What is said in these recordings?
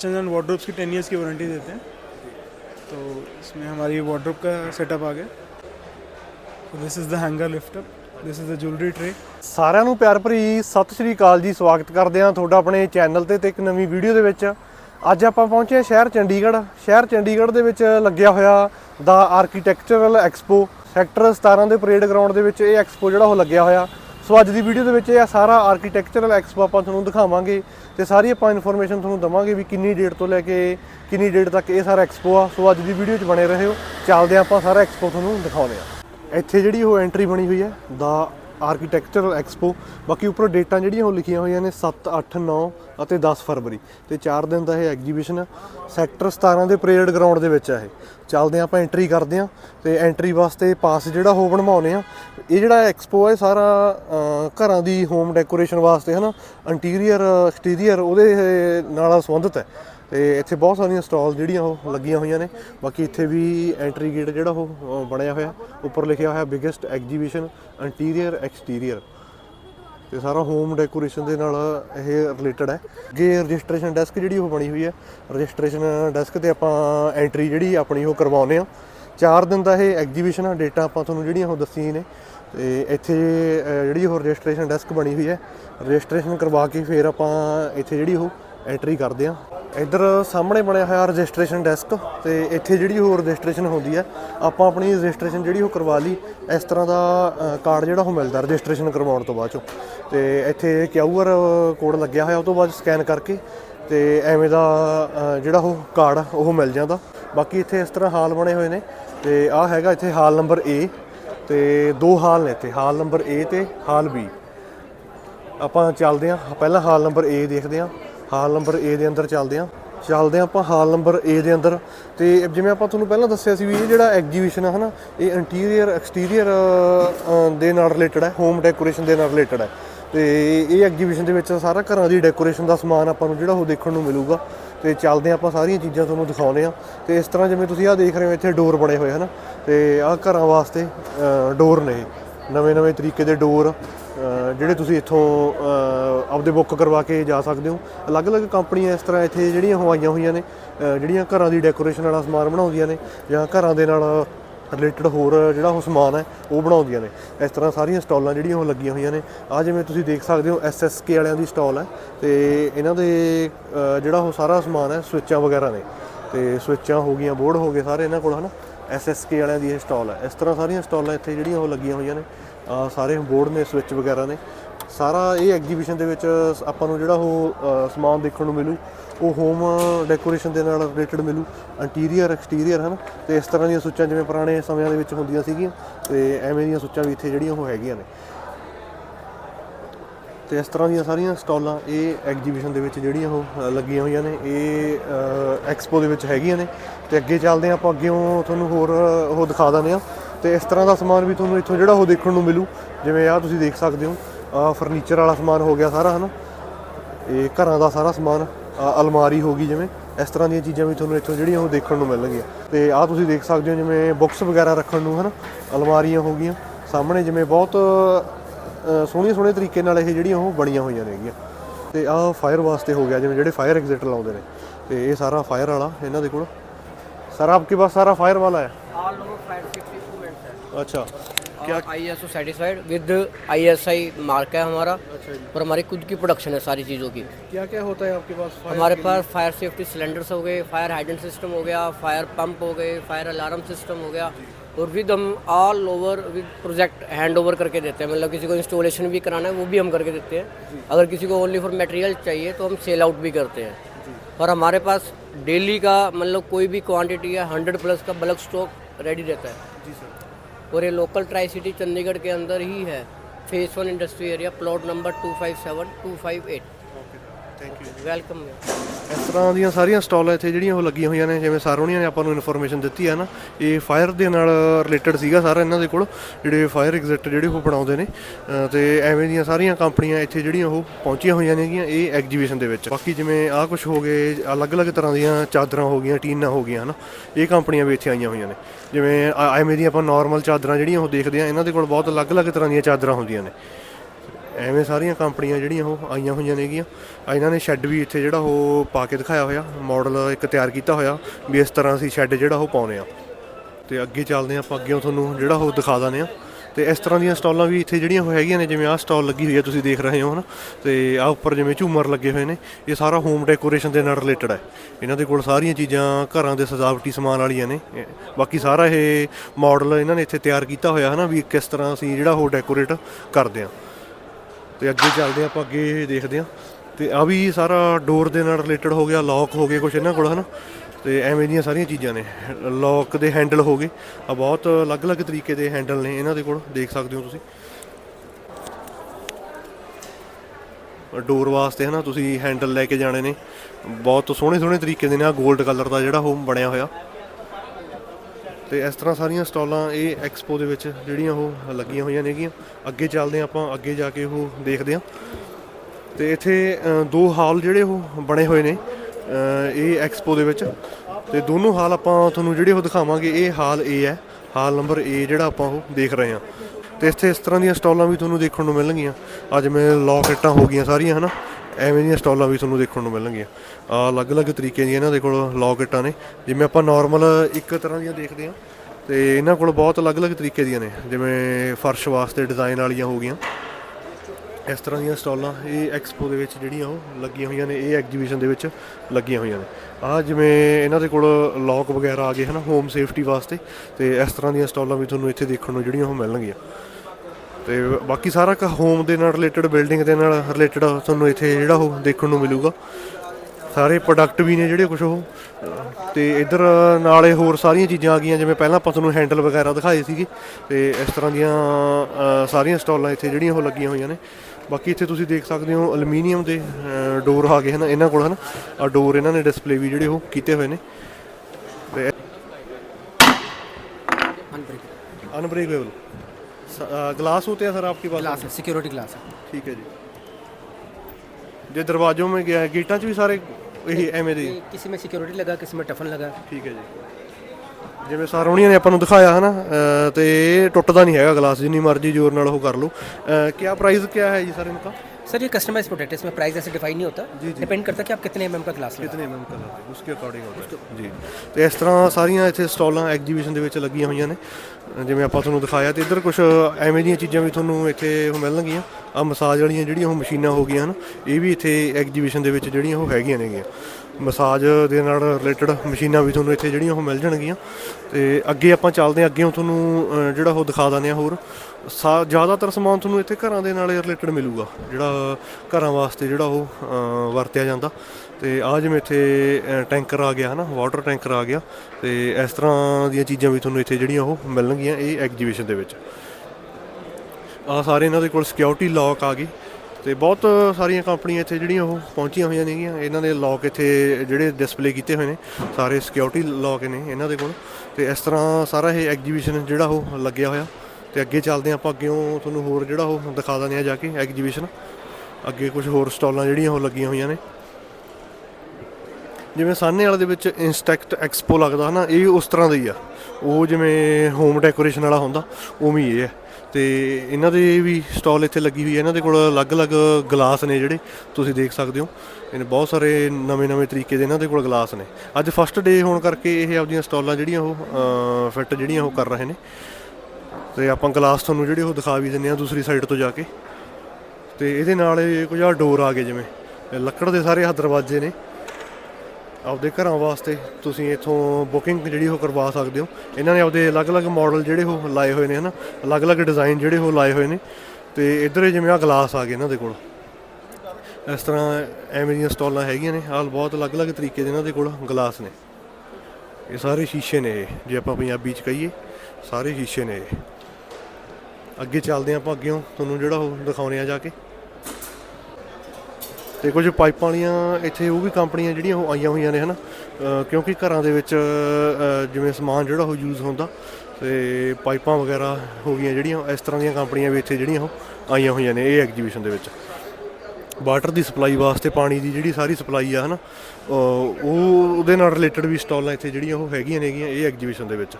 Kitchen and wardrobes की ten years की warranty देते हैं तो इसमें हमारी वार्ड्रोब का सेटअप आ गया this is the hanger lift up this is the jewellery tray ਸਾਰਿਆਂ ਨੂੰ ਪਿਆਰ ਭਰੀ ਸਤਿ ਸ਼੍ਰੀ ਅਕਾਲ ਜੀ ਸਵਾਗਤ ਕਰਦੇ ਹਾਂ ਤੁਹਾਡਾ ਆਪਣੇ ਚੈਨਲ ਤੇ ਤੇ ਇੱਕ ਨਵੀਂ ਵੀਡੀਓ ਦੇ ਵਿੱਚ ਅੱਜ ਆਪਾਂ ਪਹੁੰਚੇ ਹਾਂ ਸ਼ਹਿਰ ਚੰਡੀਗੜ੍ਹ ਸ਼ਹਿਰ ਚੰਡੀਗੜ੍ਹ ਦੇ ਵਿੱਚ ਲੱਗਿਆ ਹੋਇਆ ਦਾ ਆਰਕੀਟੈਕਚਰਲ ਐਕਸਪੋ ਸੈਕਟਰ 17 ਦੇ ਪਰੇਡ ਗਰਾਊਂਡ ਦੇ ਵਿੱਚ ਇਹ ਐਕਸਪੋ ਜਿਹੜਾ ਉਹ ਲੱਗਿਆ ਹੋਇਆ ਸੋ ਅੱਜ ਦੀ ਵੀਡੀਓ ਦੇ ਵਿੱਚ ਇਹ ਸਾਰਾ ਆਰਕੀਟੈਕਚਰਲ ਐਕਸਪੋ ਆਪਾਂ ਤੁਹਾਨੂੰ ਦਿਖਾਵਾਂਗੇ ਤੇ ਸਾਰੀ ਆਪਾਂ ਇਨਫੋਰਮੇਸ਼ਨ ਤੁਹਾਨੂੰ ਦਵਾਂਗੇ ਵੀ ਕਿੰਨੀ ਡੇਟ ਤੋਂ ਲੈ ਕੇ ਕਿੰਨੀ ਡੇਟ ਤੱਕ ਇਹ ਸਾਰਾ ਐਕਸਪੋ ਆ। ਸੋ ਅੱਜ ਦੀ ਵੀਡੀਓ 'ਚ ਬਣੇ ਰਹੋ। ਚੱਲਦੇ ਹਾਂ ਆਪਾਂ ਸਾਰਾ ਐਕਸਪੋ ਤੁਹਾਨੂੰ ਦਿਖਾਉਂਦੇ ਆ ਇੱਥੇ ਜਿਹੜੀ ਉਹ ਐਂਟਰੀ ਬਣੀ ਹੋਈ ਹੈ ਦਾ ਆਰਕੀਟੈਕਚਰਲ ਐਕਸਪੋ ਬਾਕੀ ਉੱਪਰ ਡੇਟਾਂ ਜਿਹੜੀਆਂ ਉਹ ਲਿਖੀਆਂ ਹੋਈਆਂ ਨੇ 7 8 9 ਅਤੇ 10 ਫਰਵਰੀ। ਤੇ 4 ਦਿਨ ਦਾ ਇਹ ਐਗਜੀਬਿਸ਼ਨ ਆ। ਸੈਕਟਰ 17 ਦੇ ਪਰੇਡ ਗਰਾਊਂਡ ਦੇ ਵਿੱਚ ਆ ਇਹ। ਚੱਲਦੇ ਹਾਂ ਆਪਾਂ ਐਂਟਰੀ ਕਰਦੇ ਹਾਂ। ਤੇ ਐਂਟਰੀ ਵਾਸਤੇ ਪਾਸ ਜਿਹੜਾ ਉਹ ਬਣਵਾਉਨੇ ਆ ਇਹ ਜਿਹੜਾ ਐਕਸਪੋ ਹੈ ਸਾਰਾ ਘਰਾਂ ਦੀ ਹੋਮ ਡੈਕੋਰੇਸ਼ਨ ਵਾਸਤੇ ਹਨਾ। ਇੰਟੀਰੀਅਰ ਐਕਸਟੀਰੀਅਰ ਉਹਦੇ ਨਾਲ ਸੰਬੰਧਿਤ ਹੈ। ਤੇ ਇੱਥੇ ਬਹੁਤ ਸਾਰੀਆਂ ਸਟਾਲ ਜਿਹੜੀਆਂ ਉਹ ਲੱਗੀਆਂ ਹੋਈਆਂ ਨੇ। ਬਾਕੀ ਇੱਥੇ ਵੀ ਐਂਟਰੀ ਗੇਟ ਜਿਹੜਾ ਉਹ ਬਣਿਆ ਹੋਇਆ। ਉੱਪਰ ਲਿਖਿਆ ਹੋਇਆ ਬਿਗੇਸਟ ਐਗਜੀਬਿਸ਼ਨ ਇੰਟੀਰੀਅਰ ਐਕਸਟੀਰੀਅਰ ਤੇ ਸਾਰਾ ਹੋਮ ਡੈਕੋਰੇਸ਼ਨ ਦੇ ਨਾਲ ਇਹ ਰਿਲੇਟਡ ਹੈ। ਅੱਗੇ ਰਜਿਸਟ੍ਰੇਸ਼ਨ ਡੈਸਕ ਜਿਹੜੀ ਉਹ ਬਣੀ ਹੋਈ ਹੈ। ਰਜਿਸਟ੍ਰੇਸ਼ਨ ਡੈਸਕ ਤੇ ਆਪਾਂ ਐਂਟਰੀ ਜਿਹੜੀ ਆਪਣੀ ਉਹ ਕਰਵਾਉਂਦੇ ਆ 4 ਦਿਨ ਦਾ ਇਹ ਐਗਜੀਬਿਸ਼ਨ ਆ ਡੇਟਾ ਆਪਾਂ ਤੁਹਾਨੂੰ ਜਿਹੜੀਆਂ ਉਹ ਦੱਸੀਆਂ ਨੇ। ਤੇ ਇੱਥੇ ਜਿਹੜੀ ਉਹ ਰਜਿਸਟ੍ਰੇਸ਼ਨ ਡੈਸਕ ਬਣੀ ਹੋਈ ਹੈ। ਰਜਿਸਟ੍ਰੇਸ਼ਨ ਕਰਵਾ ਕੇ ਫਿਰ ਆਪਾਂ ਇੱਥੇ ਜਿਹੜੀ ਉਹ ਐਂਟਰੀ ਕਰਦੇ ਆ। ਇੱਧਰ ਸਾਹਮਣੇ ਬਣਿਆ ਹੋਇਆ ਰਜਿਸਟ੍ਰੇਸ਼ਨ ਡੈਸਕ ਤੇ ਇੱਥੇ ਜਿਹੜੀ ਉਹ ਰਜਿਸਟ੍ਰੇਸ਼ਨ ਹੁੰਦੀ ਹੈ, ਆਪਾਂ ਆਪਣੀ ਰਜਿਸਟ੍ਰੇਸ਼ਨ ਜਿਹੜੀ ਉਹ ਕਰਵਾ ਲਈ। ਇਸ ਤਰ੍ਹਾਂ ਦਾ ਕਾਰਡ ਜਿਹੜਾ ਉਹ ਮਿਲਦਾ ਰਜਿਸਟ੍ਰੇਸ਼ਨ ਕਰਵਾਉਣ ਤੋਂ ਬਾਅਦ ਚੋਂ। ਤੇ ਇੱਥੇ ਕਿਊਆਰ ਕੋਡ ਲੱਗਿਆ ਹੋਇਆ, ਉਹ ਤੋਂ ਬਾਅਦ ਸਕੈਨ ਕਰਕੇ ਤੇ ਐਵੇਂ ਦਾ ਜਿਹੜਾ ਉਹ ਕਾਰਡ ਉਹ ਮਿਲ ਜਾਂਦਾ। ਬਾਕੀ ਇੱਥੇ ਇਸ ਤਰ੍ਹਾਂ ਹਾਲ ਬਣੇ ਹੋਏ ਨੇ ਤੇ ਆਹ ਹੈਗਾ ਇੱਥੇ ਹਾਲ ਨੰਬਰ A ਤੇ ਦੋ ਹਾਲ ਨੇ ਇੱਥੇ, ਹਾਲ ਨੰਬਰ A ਤੇ ਹਾਲ B ਆਪਾਂ ਚੱਲਦੇ ਹਾਂ, ਪਹਿਲਾਂ ਹਾਲ ਨੰਬਰ A ਦੇਖਦੇ ਹਾਂ। ਹਾਲ ਨੰਬਰ A ਦੇ ਅੰਦਰ ਚੱਲਦੇ ਹਾਂ। ਚੱਲਦੇ ਹਾਂ ਆਪਾਂ ਹਾਲ ਨੰਬਰ A ਦੇ ਅੰਦਰ। ਤੇ ਜਿਵੇਂ ਆਪਾਂ ਤੁਹਾਨੂੰ ਪਹਿਲਾਂ ਦੱਸਿਆ ਸੀ ਵੀ ਇਹ ਜਿਹੜਾ ਐਗਜੀਬਿਸ਼ਨ ਹੈ ਹਨਾ, ਇਹ ਇੰਟੀਰੀਅਰ ਐਕਸਟੀਰੀਅਰ ਦੇ ਨਾਲ ਰਿਲੇਟਡ ਹੈ ਹੋਮ ਡੈਕੋਰੇਸ਼ਨ ਦੇ ਨਾਲ ਰਿਲੇਟਡ ਹੈ ਤੇ ਇਹ ਐਗਜੀਬਿਸ਼ਨ ਦੇ ਵਿੱਚ ਸਾਰਾ ਘਰਾਂ ਦੀ ਡੈਕੋਰੇਸ਼ਨ ਦਾ ਸਮਾਨ ਆਪਾਂ ਨੂੰ ਜਿਹੜਾ ਉਹ ਦੇਖਣ ਨੂੰ ਮਿਲੂਗਾ। ਤੇ ਚੱਲਦੇ ਹਾਂ ਆਪਾਂ ਸਾਰੀਆਂ ਚੀਜ਼ਾਂ ਤੁਹਾਨੂੰ ਦਿਖਾਉਂਦੇ ਆ ਤੇ ਇਸ ਤਰ੍ਹਾਂ ਜਿਵੇਂ ਤੁਸੀਂ ਆਹ ਦੇਖ ਰਹੇ ਹੋ, ਇੱਥੇ ਡੋਰ ਬਣੇ ਹੋਏ ਹਨ। ਤੇ ਆਹ ਘਰਾਂ ਵਾਸਤੇ ਡੋਰ ਨੇ ਨਵੇਂ ਨਵੇਂ ਤਰੀਕੇ ਦੇ ਡੋਰ ਜਿਹੜੇ ਤੁਸੀਂ ਇੱਥੋਂ ਆਪਦੇ ਬੁੱਕ ਕਰਵਾ ਕੇ ਜਾ ਸਕਦੇ ਹੋ। ਅਲੱਗ-ਅਲੱਗ ਕੰਪਨੀਆਂ ਇਸ ਤਰ੍ਹਾਂ ਇੱਥੇ ਜਿਹੜੀਆਂ ਉਹ ਹੋਈਆਂ ਨੇ ਜਿਹੜੀਆਂ ਘਰਾਂ ਦੀ ਡੈਕੋਰੇਸ਼ਨ ਵਾਲਾ ਸਮਾਨ ਬਣਾਉਂਦੀਆਂ ਨੇ ਜਾਂ ਘਰਾਂ ਦੇ ਨਾਲ ਰਿਲੇਟਡ ਹੋਰ ਜਿਹੜਾ ਉਹ ਸਮਾਨ ਹੈ, ਉਹ ਬਣਾਉਂਦੀਆਂ ਨੇ। ਇਸ ਤਰ੍ਹਾਂ ਸਾਰੀਆਂ ਸਟਾਲਾਂ ਜਿਹੜੀਆਂ ਉਹ ਲੱਗੀਆਂ ਹੋਈਆਂ ਨੇ। ਆ ਜਿਵੇਂ ਤੁਸੀਂ ਦੇਖ ਸਕਦੇ ਹੋ ਐਸਐਸਕੇ ਵਾਲਿਆਂ ਦੀ ਸਟਾਲ ਹੈ ਤੇ ਇਹਨਾਂ ਦੇ ਜਿਹੜਾ ਉਹ ਸਾਰਾ ਸਮਾਨ ਹੈ, ਸਵਿੱਚਾਂ ਵਗੈਰਾ ਨੇ। ਤੇ ਸਵਿੱਚਾਂ ਹੋ ਗਈਆਂ, ਬੋਰਡ ਹੋ ਗਏ ਸਾਰੇ ਇਹਨਾਂ ਕੋਲ, ਹਨਾ? ਐਸਐਸਕੇ ਵਾਲਿਆਂ ਦੀ ਇਹ ਸਟਾਲ ਹੈ। ਇਸ ਤਰ੍ਹਾਂ ਸਾਰੀਆਂ ਸਟਾਲਾਂ ਇੱਥੇ ਜਿਹੜੀਆਂ ਉਹ ਲੱਗੀਆਂ ਹੋਈਆਂ ਨੇ। ਸਾਰੇ ਬੋਰਡ ਨੇ ਸਵਿੱਚ ਵਗੈਰਾ ਨੇ। ਸਾਰਾ ਇਹ ਐਗਜੀਬਿਸ਼ਨ ਦੇ ਵਿੱਚ ਆਪਾਂ ਨੂੰ ਜਿਹੜਾ ਉਹ ਸਮਾਨ ਦੇਖਣ ਨੂੰ ਮਿਲੂ। ਉਹ ਹੋਮ ਡੈਕੋਰੇਸ਼ਨ ਦੇ ਨਾਲ ਰਿਲੇਟਡ ਮਿਲੂ। ਇੰਟੀਰੀਅਰ ਐਕਸਟੀਰੀਅਰ ਹਨ? ਤੇ ਇਸ ਤਰ੍ਹਾਂ ਦੀਆਂ ਸੁੱਚਾਂ ਜਿਵੇਂ ਪੁਰਾਣੇ ਸਮਿਆਂ ਦੇ ਵਿੱਚ ਹੁੰਦੀਆਂ ਸੀਗੀਆਂ, ਤੇ ਐਵੇਂ ਦੀਆਂ ਸੁੱਚਾਂ ਵੀ ਇੱਥੇ ਜਿਹੜੀਆਂ ਉਹ ਹੈਗੀਆਂ ਨੇ। ਤੇ ਇਸ ਤਰ੍ਹਾਂ ਦੀਆਂ ਸਾਰੀਆਂ ਸਟਾਲਾਂ ਇਹ ਐਗਜੀਬਿਸ਼ਨ ਦੇ ਵਿੱਚ ਜਿਹੜੀਆਂ ਉਹ ਲੱਗੀਆਂ ਹੋਈਆਂ ਨੇ। ਇਹ ਐਕਸਪੋ ਦੇ ਵਿੱਚ ਹੈਗੀਆਂ ਨੇ। ਤੇ ਅੱਗੇ ਚੱਲਦੇ ਹਾਂ, ਆਪਾਂ ਅੱਗੇੋਂ ਤੁਹਾਨੂੰ ਹੋਰ ਉਹ ਦਿਖਾ ਦਿੰਦੇ ਆ ਤੇ ਇਸ ਤਰ੍ਹਾਂ ਦਾ ਸਮਾਨ ਵੀ ਤੁਹਾਨੂੰ ਇੱਥੋਂ ਜਿਹੜਾ ਉਹ ਦੇਖਣ ਨੂੰ ਮਿਲੂ। ਜਿਵੇਂ ਆਹ ਤੁਸੀਂ ਦੇਖ ਸਕਦੇ ਹੋ ਆ ਫਰਨੀਚਰ ਵਾਲਾ ਸਮਾਨ ਹੋ ਗਿਆ ਸਾਰਾ, ਹਨਾ? ਇਹ ਘਰਾਂ ਦਾ ਸਾਰਾ ਸਮਾਨ ਅਲਮਾਰੀ ਹੋ ਗਈ ਜਿਵੇਂ। ਇਸ ਤਰ੍ਹਾਂ ਦੀਆਂ ਚੀਜ਼ਾਂ ਵੀ ਤੁਹਾਨੂੰ ਇੱਥੋਂ ਜਿਹੜੀਆਂ ਉਹ ਦੇਖਣ ਨੂੰ ਮਿਲਣਗੀਆਂ। ਤੇ ਆਹ ਤੁਸੀਂ ਦੇਖ ਸਕਦੇ ਹੋ ਜਿਵੇਂ ਬੁੱਕਸ ਵਗੈਰਾ ਰੱਖਣ ਨੂੰ, ਹਨਾ? ਅਲਮਾਰੀਆਂ ਹੋ ਗਈਆਂ। ਸਾਹਮਣੇ ਜਿਵੇਂ ਬਹੁਤ ਸੋਹਣੇ ਸੋਹਣੇ ਤਰੀਕੇ ਨਾਲ ਇਹ ਜਿਹੜੀਆਂ ਉਹ ਬਣੀਆਂ ਹੋਈਆਂ ਨੇਗੀਆਂ। ਤੇ ਆਹ ਫਾਇਰ ਵਾਸਤੇ ਹੋ ਗਿਆ, ਜਿਵੇਂ ਜਿਹੜੇ ਫਾਇਰ ਐਗਜ਼ਿਟ ਲਾਉਂਦੇ ਨੇ। ਤੇ ਇਹ ਸਾਰਾ ਫਾਇਰ ਵਾਲਾ, ਇਹਨਾਂ ਦੇ ਕੋਲ। सर आपके पास सारा फायर वाला है? अच्छा। क्या I satisfied with I S I mark है हमारा। अच्छा और हमारी खुद की प्रोडक्शन है सारी चीज़ों की। क्या क्या होता है आपके पास हमारे पास फायर सेफ्टी सिलेंडर्स हो गए फायर हाइडेंट सिस्टम हो गया फायर पंप हो गए फायर अलार्म सिस्टम हो गया। और विद हम all over with project hand over करके देते हैं। मतलब किसी को इंस्टॉलेशन भी कराना है वो भी हम करके देते हैं। अगर किसी को ओनली फॉर मटेरियल चाहिए तो हम सेल आउट भी करते हैं। और हमारे पास डेली का मतलब कोई भी क्वांटिटी या हंड्रेड प्लस का बल्क स्टॉक रेडी रहता है। जी सर। और ये लोकल ट्राई सिटी चंडीगढ़ के अंदर ही है। Phase one industry area plot number two five seven two five eight thank you welcome ਇਸ ਤਰ੍ਹਾਂ ਦੀਆਂ ਸਾਰੀਆਂ ਸਟਾਲਾਂ ਇੱਥੇ ਜਿਹੜੀਆਂ ਉਹ ਲੱਗੀਆਂ ਹੋਈਆਂ ਨੇ ਜਿਵੇਂ ਸਾਰੋਣੀਆਂ ਨੇ ਆਪਾਂ ਨੂੰ ਇਨਫੋਰਮੇਸ਼ਨ ਦਿੱਤੀ ਹੈ ਨਾ ਇਹ ਫਾਇਰ ਦੇ ਨਾਲ ਰਿਲੇਟਡ ਸੀਗਾ ਸਾਰਾ ਇਹਨਾਂ ਦੇ ਕੋਲ ਜਿਹੜੇ ਫਾਇਰ ਐਗਜ਼ਿਟ ਜਿਹੜੇ ਉਹ ਬਣਾਉਂਦੇ ਨੇ ਅਹ ਤੇ ਐਵੇਂ ਦੀਆਂ ਸਾਰੀਆਂ ਕੰਪਨੀਆਂ ਇੱਥੇ ਜਿਹੜੀਆਂ ਉਹ ਪਹੁੰਚੀਆਂ ਹੋਈਆਂ ਨੇਗੀਆਂ ਇਹ ਐਗਜੀਬਿਸ਼ਨ ਦੇ ਵਿੱਚ। ਬਾਕੀ ਜਿਵੇਂ ਆਹ ਕੁਝ ਹੋ ਗਏ ਅਲੱਗ-ਅਲੱਗ ਤਰ੍ਹਾਂ ਦੀਆਂ ਚਾਦਰਾਂ ਹੋ ਗਈਆਂ ਟੀਨਾਂ ਹੋ ਗਈਆਂ ਹਨਾ ਇਹ ਕੰਪਨੀਆਂ ਵੀ ਇੱਥੇ ਆਈਆਂ ਹੋਈਆਂ ਨੇ। ਜਿਵੇਂ ਐਵੇਂ ਦੀਆਂ ਆਪਾਂ ਨਾਰਮਲ ਚਾਦਰਾਂ ਜਿਹੜੀਆਂ ਉਹ ਦੇਖਦੇ ਆ ਇਹਨਾਂ ਦੇ ਕੋਲ ਬਹੁਤ ਅਲੱਗ-ਅਲੱਗ ਤਰ੍ਹਾਂ ਦੀਆਂ ਚਾਦਰਾਂ ਹੁੰਦੀਆਂ ਨੇ। ਐਵੇਂ ਸਾਰੀਆਂ ਕੰਪਨੀਆਂ ਜਿਹੜੀਆਂ ਉਹ ਆਈਆਂ ਹੋਈਆਂ ਨੇਗੀਆਂ। ਇਹਨਾਂ ਨੇ ਸ਼ੈੱਡ ਵੀ ਇੱਥੇ ਜਿਹੜਾ ਉਹ ਪਾ ਕੇ ਦਿਖਾਇਆ ਹੋਇਆ ਮਾਡਲ ਇੱਕ ਤਿਆਰ ਕੀਤਾ ਹੋਇਆ ਵੀ ਇਸ ਤਰ੍ਹਾਂ ਅਸੀਂ ਸ਼ੈੱਡ ਜਿਹੜਾ ਉਹ ਪਾਉਨੇ ਆ ਤੇ ਅੱਗੇ ਚੱਲਦੇ ਹਾਂ ਆਪਾਂ, ਅੱਗੇ ਤੁਹਾਨੂੰ ਜਿਹੜਾ ਉਹ ਦਿਖਾ ਦਾਨੇ ਆ ਤੇ ਇਸ ਤਰ੍ਹਾਂ ਦੀਆਂ ਸਟਾਲਾਂ ਵੀ ਇੱਥੇ ਜਿਹੜੀਆਂ ਉਹ ਹੈਗੀਆਂ ਨੇ, ਜਿਵੇਂ ਆਹ ਸਟਾਲ ਲੱਗੀ ਹੋਈ ਹੈ ਤੁਸੀਂ ਦੇਖ ਰਹੇ ਹੋ ਹਨਾ। ਤੇ ਆਹ ਉੱਪਰ ਜਿਵੇਂ ਝੂਮਰ ਲੱਗੇ ਹੋਏ ਨੇ, ਇਹ ਸਾਰਾ ਹੋਮ ਡੈਕੋਰੇਸ਼ਨ ਦੇ ਨਾਲ ਰਿਲੇਟਡ ਹੈ ਇਹਨਾਂ ਦੇ ਕੋਲ ਸਾਰੀਆਂ ਚੀਜ਼ਾਂ, ਘਰਾਂ ਦੇ ਸਜਾਵਟੀ ਸਮਾਨ ਵਾਲੀਆਂ ਨੇ। ਬਾਕੀ ਸਾਰਾ ਇਹ ਮਾਡਲ ਇਹਨਾਂ ਨੇ ਇੱਥੇ ਤਿਆਰ ਕੀਤਾ ਹੋਇਆ ਹਨਾ, ਵੀ ਕਿਸ ਤਰ੍ਹਾਂ ਅਸੀਂ ਜਿਹੜਾ ਉਹ ਡੈਕੋਰੇਟ ਕਰਦੇ ਆ ਤੇ ਅੱਗੇ ਚੱਲਦੇ ਹਾਂ ਆਪਾਂ, ਅੱਗੇ ਦੇਖਦੇ ਹਾਂ। ਤੇ ਆ ਵੀ ਸਾਰਾ ਡੋਰ ਦੇ ਨਾਲ ਰਿਲੇਟਡ ਹੋ ਗਿਆ ਲੌਕ ਹੋ ਗਏ ਕੁਝ ਇਹਨਾਂ ਕੋਲ, ਹਨਾ? ਤੇ ਐਵੇਂ ਦੀਆਂ ਸਾਰੀਆਂ ਚੀਜ਼ਾਂ ਨੇ। ਲੌਕ ਦੇ ਹੈਂਡਲ ਹੋ ਗਏ। ਆ ਬਹੁਤ ਅਲੱਗ-ਅਲੱਗ ਤਰੀਕੇ ਦੇ ਹੈਂਡਲ ਨੇ ਇਹਨਾਂ ਦੇ ਕੋਲ, ਦੇਖ ਸਕਦੇ ਹੋ ਤੁਸੀਂ। ਡੋਰ ਵਾਸਤੇ, ਹਨਾ, ਤੁਸੀਂ ਹੈਂਡਲ ਲੈ ਕੇ ਜਾਣੇ ਨੇ। ਬਹੁਤ ਸੋਹਣੇ ਸੋਹਣੇ ਤਰੀਕੇ ਦੇ ਨੇ। ਆ 골ਡ ਕਲਰ ਦਾ ਜਿਹੜਾ ਉਹ ਬਣਿਆ ਹੋਇਆ। ਤੇ ਇਸ ਤਰ੍ਹਾਂ ਸਾਰੀਆਂ ਸਟਾਲਾਂ ਇਹ ਐਕਸਪੋ ਦੇ ਵਿੱਚ ਜਿਹੜੀਆਂ ਉਹ ਲੱਗੀਆਂ ਹੋਈਆਂ ਨੇਗੀਆਂ। ਅੱਗੇ ਚੱਲਦੇ ਹਾਂ ਆਪਾਂ, ਅੱਗੇ ਜਾ ਕੇ ਉਹ ਦੇਖਦੇ ਹਾਂ। ਤੇ ਇੱਥੇ ਦੋ ਹਾਲ ਜਿਹੜੇ ਉਹ ਬਣੇ ਹੋਏ ਨੇ ਇਹ ਐਕਸਪੋ ਦੇ ਵਿੱਚ। ਤੇ ਦੋਨੋਂ ਹਾਲ ਆਪਾਂ ਤੁਹਾਨੂੰ ਜਿਹੜੇ ਉਹ ਦਿਖਾਵਾਂਗੇ, ਇਹ ਹਾਲ A ਹੈ, ਹਾਲ ਨੰਬਰ A ਜਿਹੜਾ ਆਪਾਂ ਉਹ ਦੇਖ ਰਹੇ ਹਾਂ। ਤੇ ਇੱਥੇ ਇਸ ਤਰ੍ਹਾਂ ਦੀਆਂ ਸਟਾਲਾਂ ਵੀ ਤੁਹਾਨੂੰ ਦੇਖਣ ਨੂੰ ਮਿਲਣਗੀਆਂ। ਅੱਜ ਮੈਂ ਲੌਕੇਟਾਂ ਹੋ ਗਈਆਂ ਸਾਰੀਆਂ, ਹਨਾ? ਐਵੇਂ ਦੀਆਂ ਸਟਾਲਾਂ ਵੀ ਤੁਹਾਨੂੰ ਦੇਖਣ ਨੂੰ ਮਿਲਣਗੀਆਂ। ਆ ਅਲੱਗ-ਅਲੱਗ ਤਰੀਕੇ ਦੀਆਂ ਇਹਨਾਂ ਦੇ ਕੋਲ ਲੌਕੇਟਾਂ ਨੇ। ਜਿਵੇਂ ਆਪਾਂ ਨਾਰਮਲ ਇੱਕ ਤਰ੍ਹਾਂ ਦੀਆਂ ਦੇਖਦੇ ਹਾਂ, ਤੇ ਇਹਨਾਂ ਕੋਲ ਬਹੁਤ ਅਲੱਗ-ਅਲੱਗ ਤਰੀਕੇ ਦੀਆਂ ਨੇ। ਜਿਵੇਂ ਫਰਸ਼ ਵਾਸਤੇ ਡਿਜ਼ਾਈਨ ਵਾਲੀਆਂ ਹੋ ਗਈਆਂ। ਇਸ ਤਰ੍ਹਾਂ ਦੀਆਂ ਸਟਾਲਾਂ, ਇਹ ਐਕਸਪੋ ਦੇ ਵਿੱਚ ਜਿਹੜੀਆਂ ਉਹ ਲੱਗੀਆਂ ਹੋਈਆਂ ਨੇ, ਇਹ ਐਗਜੀਬਿਸ਼ਨ ਦੇ ਵਿੱਚ ਲੱਗੀਆਂ ਹੋਈਆਂ ਨੇ। ਆ ਜਿਵੇਂ ਇਹਨਾਂ ਦੇ ਕੋਲ ਲੌਕ ਵਗੈਰਾ ਆ ਗਏ ਹਨ ਹੋਮ ਸੇਫਟੀ ਵਾਸਤੇ। ਤੇ ਇਸ ਤਰ੍ਹਾਂ ਦੀਆਂ ਸਟਾਲਾਂ ਵੀ ਤੁਹਾਨੂੰ ਇੱਥੇ ਦੇਖਣ ਨੂੰ ਜਿਹੜੀਆਂ ਉਹ ਮਿਲਣਗੀਆਂ। ਤੇ ਬਾਕੀ ਸਾਰਾ ਕ ਹੋਮ ਦੇ ਨਾਲ ਰਿਲੇਟਡ ਬਿਲਡਿੰਗ ਦੇ ਨਾਲ ਰਿਲੇਟਡ ਤੁਹਾਨੂੰ ਇੱਥੇ ਜਿਹੜਾ ਉਹ ਦੇਖਣ ਨੂੰ ਮਿਲੂਗਾ। ਸਾਰੇ ਪ੍ਰੋਡਕਟ ਵੀ ਨੇ ਜਿਹੜੇ ਕੁਝ ਉਹ। ਤੇ ਇਧਰ ਨਾਲੇ ਹੋਰ ਸਾਰੀਆਂ ਚੀਜ਼ਾਂ ਆ ਗਈਆਂ ਜਿਵੇਂ ਪਹਿਲਾਂ ਆਪਾਂ ਤੁਹਾਨੂੰ ਹੈਂਡਲ ਵਗੈਰਾ ਦਿਖਾਏ ਸੀਗੇ। ਤੇ ਇਸ ਤਰ੍ਹਾਂ ਦੀਆਂ ਸਾਰੀਆਂ ਸਟਾਲਾਂ ਇੱਥੇ ਜਿਹੜੀਆਂ ਉਹ ਲੱਗੀਆਂ ਹੋਈਆਂ ਨੇ। ਬਾਕੀ ਇੱਥੇ ਤੁਸੀਂ ਦੇਖ ਸਕਦੇ ਹੋ ਅਲਮੀਨੀਅਮ ਦੇ ਡੋਰ ਆ ਗਏ ਹਨ ਇਹਨਾਂ ਕੋਲ ਹਨ। ਆ ਡੋਰ ਇਹਨਾਂ ਨੇ ਡਿਸਪਲੇ ਵੀ ਜਿਹੜੇ ਉਹ ਕੀਤੇ ਹੋਏ ਨੇ। ਤੇ ਅਨਬ੍ਰੇਕੇਬਲ ग्लास होते हैं सर आपके पास ग्लास है सिक्योरिटी ग्लास है ਠੀਕ ਹੈ ਜੀ ਜੇ ਦਰਵਾਜ਼ੋਂ में ਗਿਆ ਗੇਟਾਂ 'ਚ ਵੀ ਸਾਰੇ ਇਹੀ ਐਵੇਂ ਦੇ ਹੀ? ये किसी में ਸਿਕਿਉਰਿਟੀ लगा किसी में टफन लगा ਠੀਕ ਹੈ ਜੀ ਜਿਵੇਂ ਸਾਰੋਣੀਆਂ ਨੇ ਆਪਾਂ ਨੂੰ ਦਿਖਾਇਆ ਹਨਾ ਅਹ ਤੇ ਇਹ ਟੁੱਟਦਾ ਨਹੀਂ ਹੈਗਾ ਗਲਾਸ ਜਿੰਨੀ ਮਰਜ਼ੀ ਜ਼ੋਰ ਨਾਲ ਉਹ ਕਰ ਲਓ ਅਹ ਕਿਆ ਪ੍ਰਾਈਸ ਕਿਆ ਹੈ ਜੀ ਸਰ ਇਨਕਾ सर ये कस्टमाइज प्रोडक्ट है इसमें प्राइस ऐसे डिफाइन नहीं होता डिपेंड करता है कि आप कितने एम का ग्लास लें ਕਿਤਨੇ ਐਮਐਮ का लाते हैं उसके अकॉर्डिंग होता है ਜੀ ਤੇ ਇਸ ਤਰ੍ਹਾਂ ਸਾਰੀਆਂ ਇੱਥੇ ਸਟਾਲਾਂ ਐਗਜੀਬਿਸ਼ਨ ਦੇ ਵਿੱਚ ਲੱਗੀਆਂ ਹੋਈਆਂ ਨੇ ਅਹ ਜਿਵੇਂ ਆਪਾਂ ਤੁਹਾਨੂੰ ਦਿਖਾਇਆ ਤੇ ਇੱਧਰ ਕੁਝ ਐਵੇਂ ਦੀਆਂ ਚੀਜ਼ਾਂ ਵੀ ਤੁਹਾਨੂੰ ਇੱਥੇ ਉਹ ਮਿਲਣਗੀਆਂ ਆ ਮਸਾਜ ਵਾਲੀਆਂ ਜਿਹੜੀਆਂ ਉਹ ਮਸ਼ੀਨਾਂ ਹੋ ਗਈਆਂ ਹਨ ਇਹ ਵੀ ਇੱਥੇ ਐਗਜੀਬਿਸ਼ਨ ਦੇ ਵਿੱਚ ਜਿਹੜੀਆਂ ਉਹ ਹੈਗੀਆਂ ਨੇਗੀਆਂ ਮਸਾਜ ਦੇ ਨਾਲ ਰਿਲੇਟਡ ਮਸ਼ੀਨਾਂ ਵੀ ਤੁਹਾਨੂੰ ਇੱਥੇ ਜਿਹੜੀਆਂ ਉਹ ਮਿਲ ਜਾਣਗੀਆਂ ਤੇ ਅੱਗੇ ਆਪਾਂ ਚੱਲਦੇ ਹਾਂ ਅੱਗੇ ਤੁਹਾਨੂੰ ਅਹ, ਜਿਹੜਾ ਉਹ ਦਿਖਾ ਦਿੰਦੇ ਆ ਹੋਰ ਸਾ ਜ਼ਿਆਦਾਤਰ ਸਮਾਨ ਤੁਹਾਨੂੰ ਇੱਥੇ ਘਰਾਂ ਦੇ ਨਾਲ ਰਿਲੇਟਡ ਮਿਲੂਗਾ, ਜਿਹੜਾ ਘਰਾਂ ਵਾਸਤੇ ਜਿਹੜਾ ਉਹ ਵਰਤਿਆ ਜਾਂਦਾ। ਤੇ ਆ ਜਿਵੇਂ ਇੱਥੇ ਟੈਂਕਰ ਆ ਗਿਆ, ਹਨਾ ਵਾਟਰ ਟੈਂਕਰ ਆ ਗਿਆ, ਤੇ ਇਸ ਤਰ੍ਹਾਂ ਦੀਆਂ ਚੀਜ਼ਾਂ ਵੀ ਤੁਹਾਨੂੰ ਇੱਥੇ ਜਿਹੜੀਆਂ ਉਹ ਮਿਲਣਗੀਆਂ ਇਹ ਐਗਜੀਬਿਸ਼ਨ ਦੇ ਵਿੱਚ। ਆ ਸਾਰੇ ਇਹਨਾਂ ਦੇ ਕੋਲ ਸਿਕਿਉਰਿਟੀ ਲੌਕ ਆ ਗਈ ਤੇ ਬਹੁਤ ਸਾਰੀਆਂ ਕੰਪਨੀਆਂ ਇੱਥੇ ਜਿਹੜੀਆਂ ਉਹ ਪਹੁੰਚੀਆਂ ਹੋਈਆਂ ਨੇਗੀਆਂ। ਇਹਨਾਂ ਦੇ ਲੌਕ ਇੱਥੇ ਜਿਹੜੇ ਡਿਸਪਲੇ ਕੀਤੇ ਹੋਏ ਨੇ, ਸਾਰੇ ਸਿਕਿਉਰਿਟੀ ਲੌਕ ਨੇ ਇਹਨਾਂ ਦੇ ਕੋਲ। ਤੇ ਇਸ ਤਰ੍ਹਾਂ ਸਾਰਾ ਇਹ ਐਗਜੀਬਿਸ਼ਨ ਜਿਹੜਾ ਉਹ ਲੱਗਿਆ ਹੋਇਆ। ਤੇ ਅੱਗੇ ਚੱਲਦੇ ਹਾਂ ਆਪਾਂ ਅੱਗੇੋਂ ਤੁਹਾਨੂੰ ਹੋਰ ਜਿਹੜਾ ਉਹ ਦਿਖਾ ਦਿੰਦੇ ਆ ਜਾ ਕੇ ਐਗਜੀਬਿਸ਼ਨ ਅੱਗੇ ਕੁਝ ਹੋਰ ਸਟਾਲਾਂ ਜਿਹੜੀਆਂ ਉਹ ਲੱਗੀਆਂ ਹੋਈਆਂ ਨੇ। ਜਿਵੇਂ ਸਾਹਨੇ ਵਾਲੇ ਦੇ ਵਿੱਚ ਇੰਸਟੈਕਟ ਐਕਸਪੋ ਲੱਗਦਾ ਹਨਾ, ਇਹ ਉਸ ਤਰ੍ਹਾਂ ਦਾ ਹੀ ਆ। ਉਹ ਜਿਵੇਂ ਹੋਮ ਡੈਕੋਰੇਸ਼ਨ ਵਾਲਾ ਹੁੰਦਾ, ਉਵੇਂ ਹੀ ਇਹ ਹੈ ਤੇ ਇਹਨਾਂ ਦੇ ਵੀ ਸਟਾਲ ਇੱਥੇ ਲੱਗੀ ਹੋਈ ਹੈ ਇਹਨਾਂ ਦੇ ਕੋਲ ਅਲੱਗ-ਅਲੱਗ ਗਲਾਸ ਨੇ ਜਿਹੜੇ, ਤੁਸੀਂ ਦੇਖ ਸਕਦੇ ਹੋ। ਇਹਨੇ ਬਹੁਤ ਸਾਰੇ ਨਵੇਂ-ਨਵੇਂ ਤਰੀਕੇ ਦੇ ਇਹਨਾਂ ਦੇ ਕੋਲ ਗਲਾਸ ਨੇ। ਅੱਜ ਫਸਟ ਡੇ ਹੋਣ ਕਰਕੇ ਇਹ ਆਪਦੀਆਂ ਸਟਾਲਾਂ ਜਿਹੜੀਆਂ ਉਹ ਫਿੱਟ ਜਿਹੜੀਆਂ ਉਹ ਕਰ ਰਹੇ ਨੇ। ਤੇ ਆਪਾਂ ਗਲਾਸ ਤੁਹਾਨੂੰ ਜਿਹੜੇ ਉਹ ਦਿਖਾ ਵੀ ਦਿੰਨੇ ਆ ਦੂਸਰੀ ਸਾਈਡ ਤੋਂ ਜਾ ਕੇ। ਤੇ ਇਹਦੇ ਨਾਲ ਇਹ ਕੁਝ ਆ ਡੋਰ ਆ ਗਏ ਜਿਵੇਂ। ਲੱਕੜ ਦੇ ਸਾਰੇ ਆ ਦਰਵਾਜ਼ੇ ਨੇ। ਆਪਦੇ ਘਰਾਂ ਵਾਸਤੇ ਤੁਸੀਂ ਇੱਥੋਂ ਬੁਕਿੰਗ ਜਿਹੜੀ ਉਹ ਕਰਵਾ ਸਕਦੇ ਹੋ। ਇਹਨਾਂ ਨੇ ਆਪਦੇ ਅਲੱਗ-ਅਲੱਗ ਮਾਡਲ ਜਿਹੜੇ ਉਹ ਲਾਏ ਹੋਏ ਨੇ, ਹਨਾ? ਅਲੱਗ-ਅਲੱਗ ਡਿਜ਼ਾਈਨ ਜਿਹੜੇ ਉਹ ਲਾਏ ਹੋਏ ਨੇ। ਤੇ ਇੱਧਰ ਜਿਵੇਂ ਆ ਗਲਾਸ ਆ ਗਏ ਇਹਨਾਂ ਦੇ ਕੋਲ। ਇਸ ਤਰ੍ਹਾਂ ਐਵੇਂ ਦੀਆਂ ਸਟਾਲਾਂ ਹੈਗੀਆਂ ਨੇ। ਹਾਲ ਬਹੁਤ ਅਲੱਗ-ਅਲੱਗ ਤਰੀਕੇ ਦੇ ਇਹਨਾਂ ਦੇ ਕੋਲ ਗਲਾਸ ਨੇ। ਇਹ ਸਾਰੇ ਸ਼ੀਸ਼ੇ ਨੇ ਇਹ, ਜੇ ਆਪਾਂ ਪੰਜਾਬੀ ਚ ਕਹੀਏ। ਸਾਰੇ ਸ਼ੀਸ਼ੇ ਨੇ ਇਹ। ਅੱਗੇ ਚੱਲਦੇ ਹਾਂ ਆਪਾਂ ਅੱਗੇੋਂ ਤੁਹਾਨੂੰ ਜਿਹੜਾ ਉਹ ਦਿਖਾਉਣੇ ਆ ਜਾ ਕੇ। ਤੇ ਕੁਝ ਪਾਈਪਾਂ ਵਾਲੀਆਂ ਇੱਥੇ ਉਹ ਵੀ ਕੰਪਨੀਆਂ ਜਿਹੜੀਆਂ ਉਹ ਆਈਆਂ ਹੋਈਆਂ ਨੇ, ਹਨਾ? ਅਹ ਕਿਉਂਕਿ ਘਰਾਂ ਦੇ ਵਿੱਚ ਜਿਵੇਂ ਸਮਾਨ ਜਿਹੜਾ ਉਹ ਯੂਜ਼ ਹੁੰਦਾ, ਤੇ ਪਾਈਪਾਂ ਵਗੈਰਾ ਹੋ ਗਈਆਂ ਜਿਹੜੀਆਂ, ਇਸ ਤਰ੍ਹਾਂ ਦੀਆਂ ਕੰਪਨੀਆਂ ਵੀ ਇੱਥੇ ਜਿਹੜੀਆਂ ਉਹ ਆਈਆਂ ਹੋਈਆਂ ਨੇ ਇਹ ਐਗਜੀਬਿਸ਼ਨ ਦੇ ਵਿੱਚ। ਵਾਟਰ ਦੀ ਸਪਲਾਈ ਵਾਸਤੇ ਪਾਣੀ ਦੀ ਜਿਹੜੀ ਸਾਰੀ ਸਪਲਾਈ ਆ, ਹਨਾ? ਅਹ ਉਹ ਉਹਦੇ ਨਾਲ ਰਿਲੇਟਡ ਵੀ ਸਟਾਲਾਂ ਇੱਥੇ ਜਿਹੜੀਆਂ ਉਹ ਹੈਗੀਆਂ ਨੇਗੀਆਂ ਇਹ ਐਗਜੀਬਿਸ਼ਨ ਦੇ ਵਿੱਚ।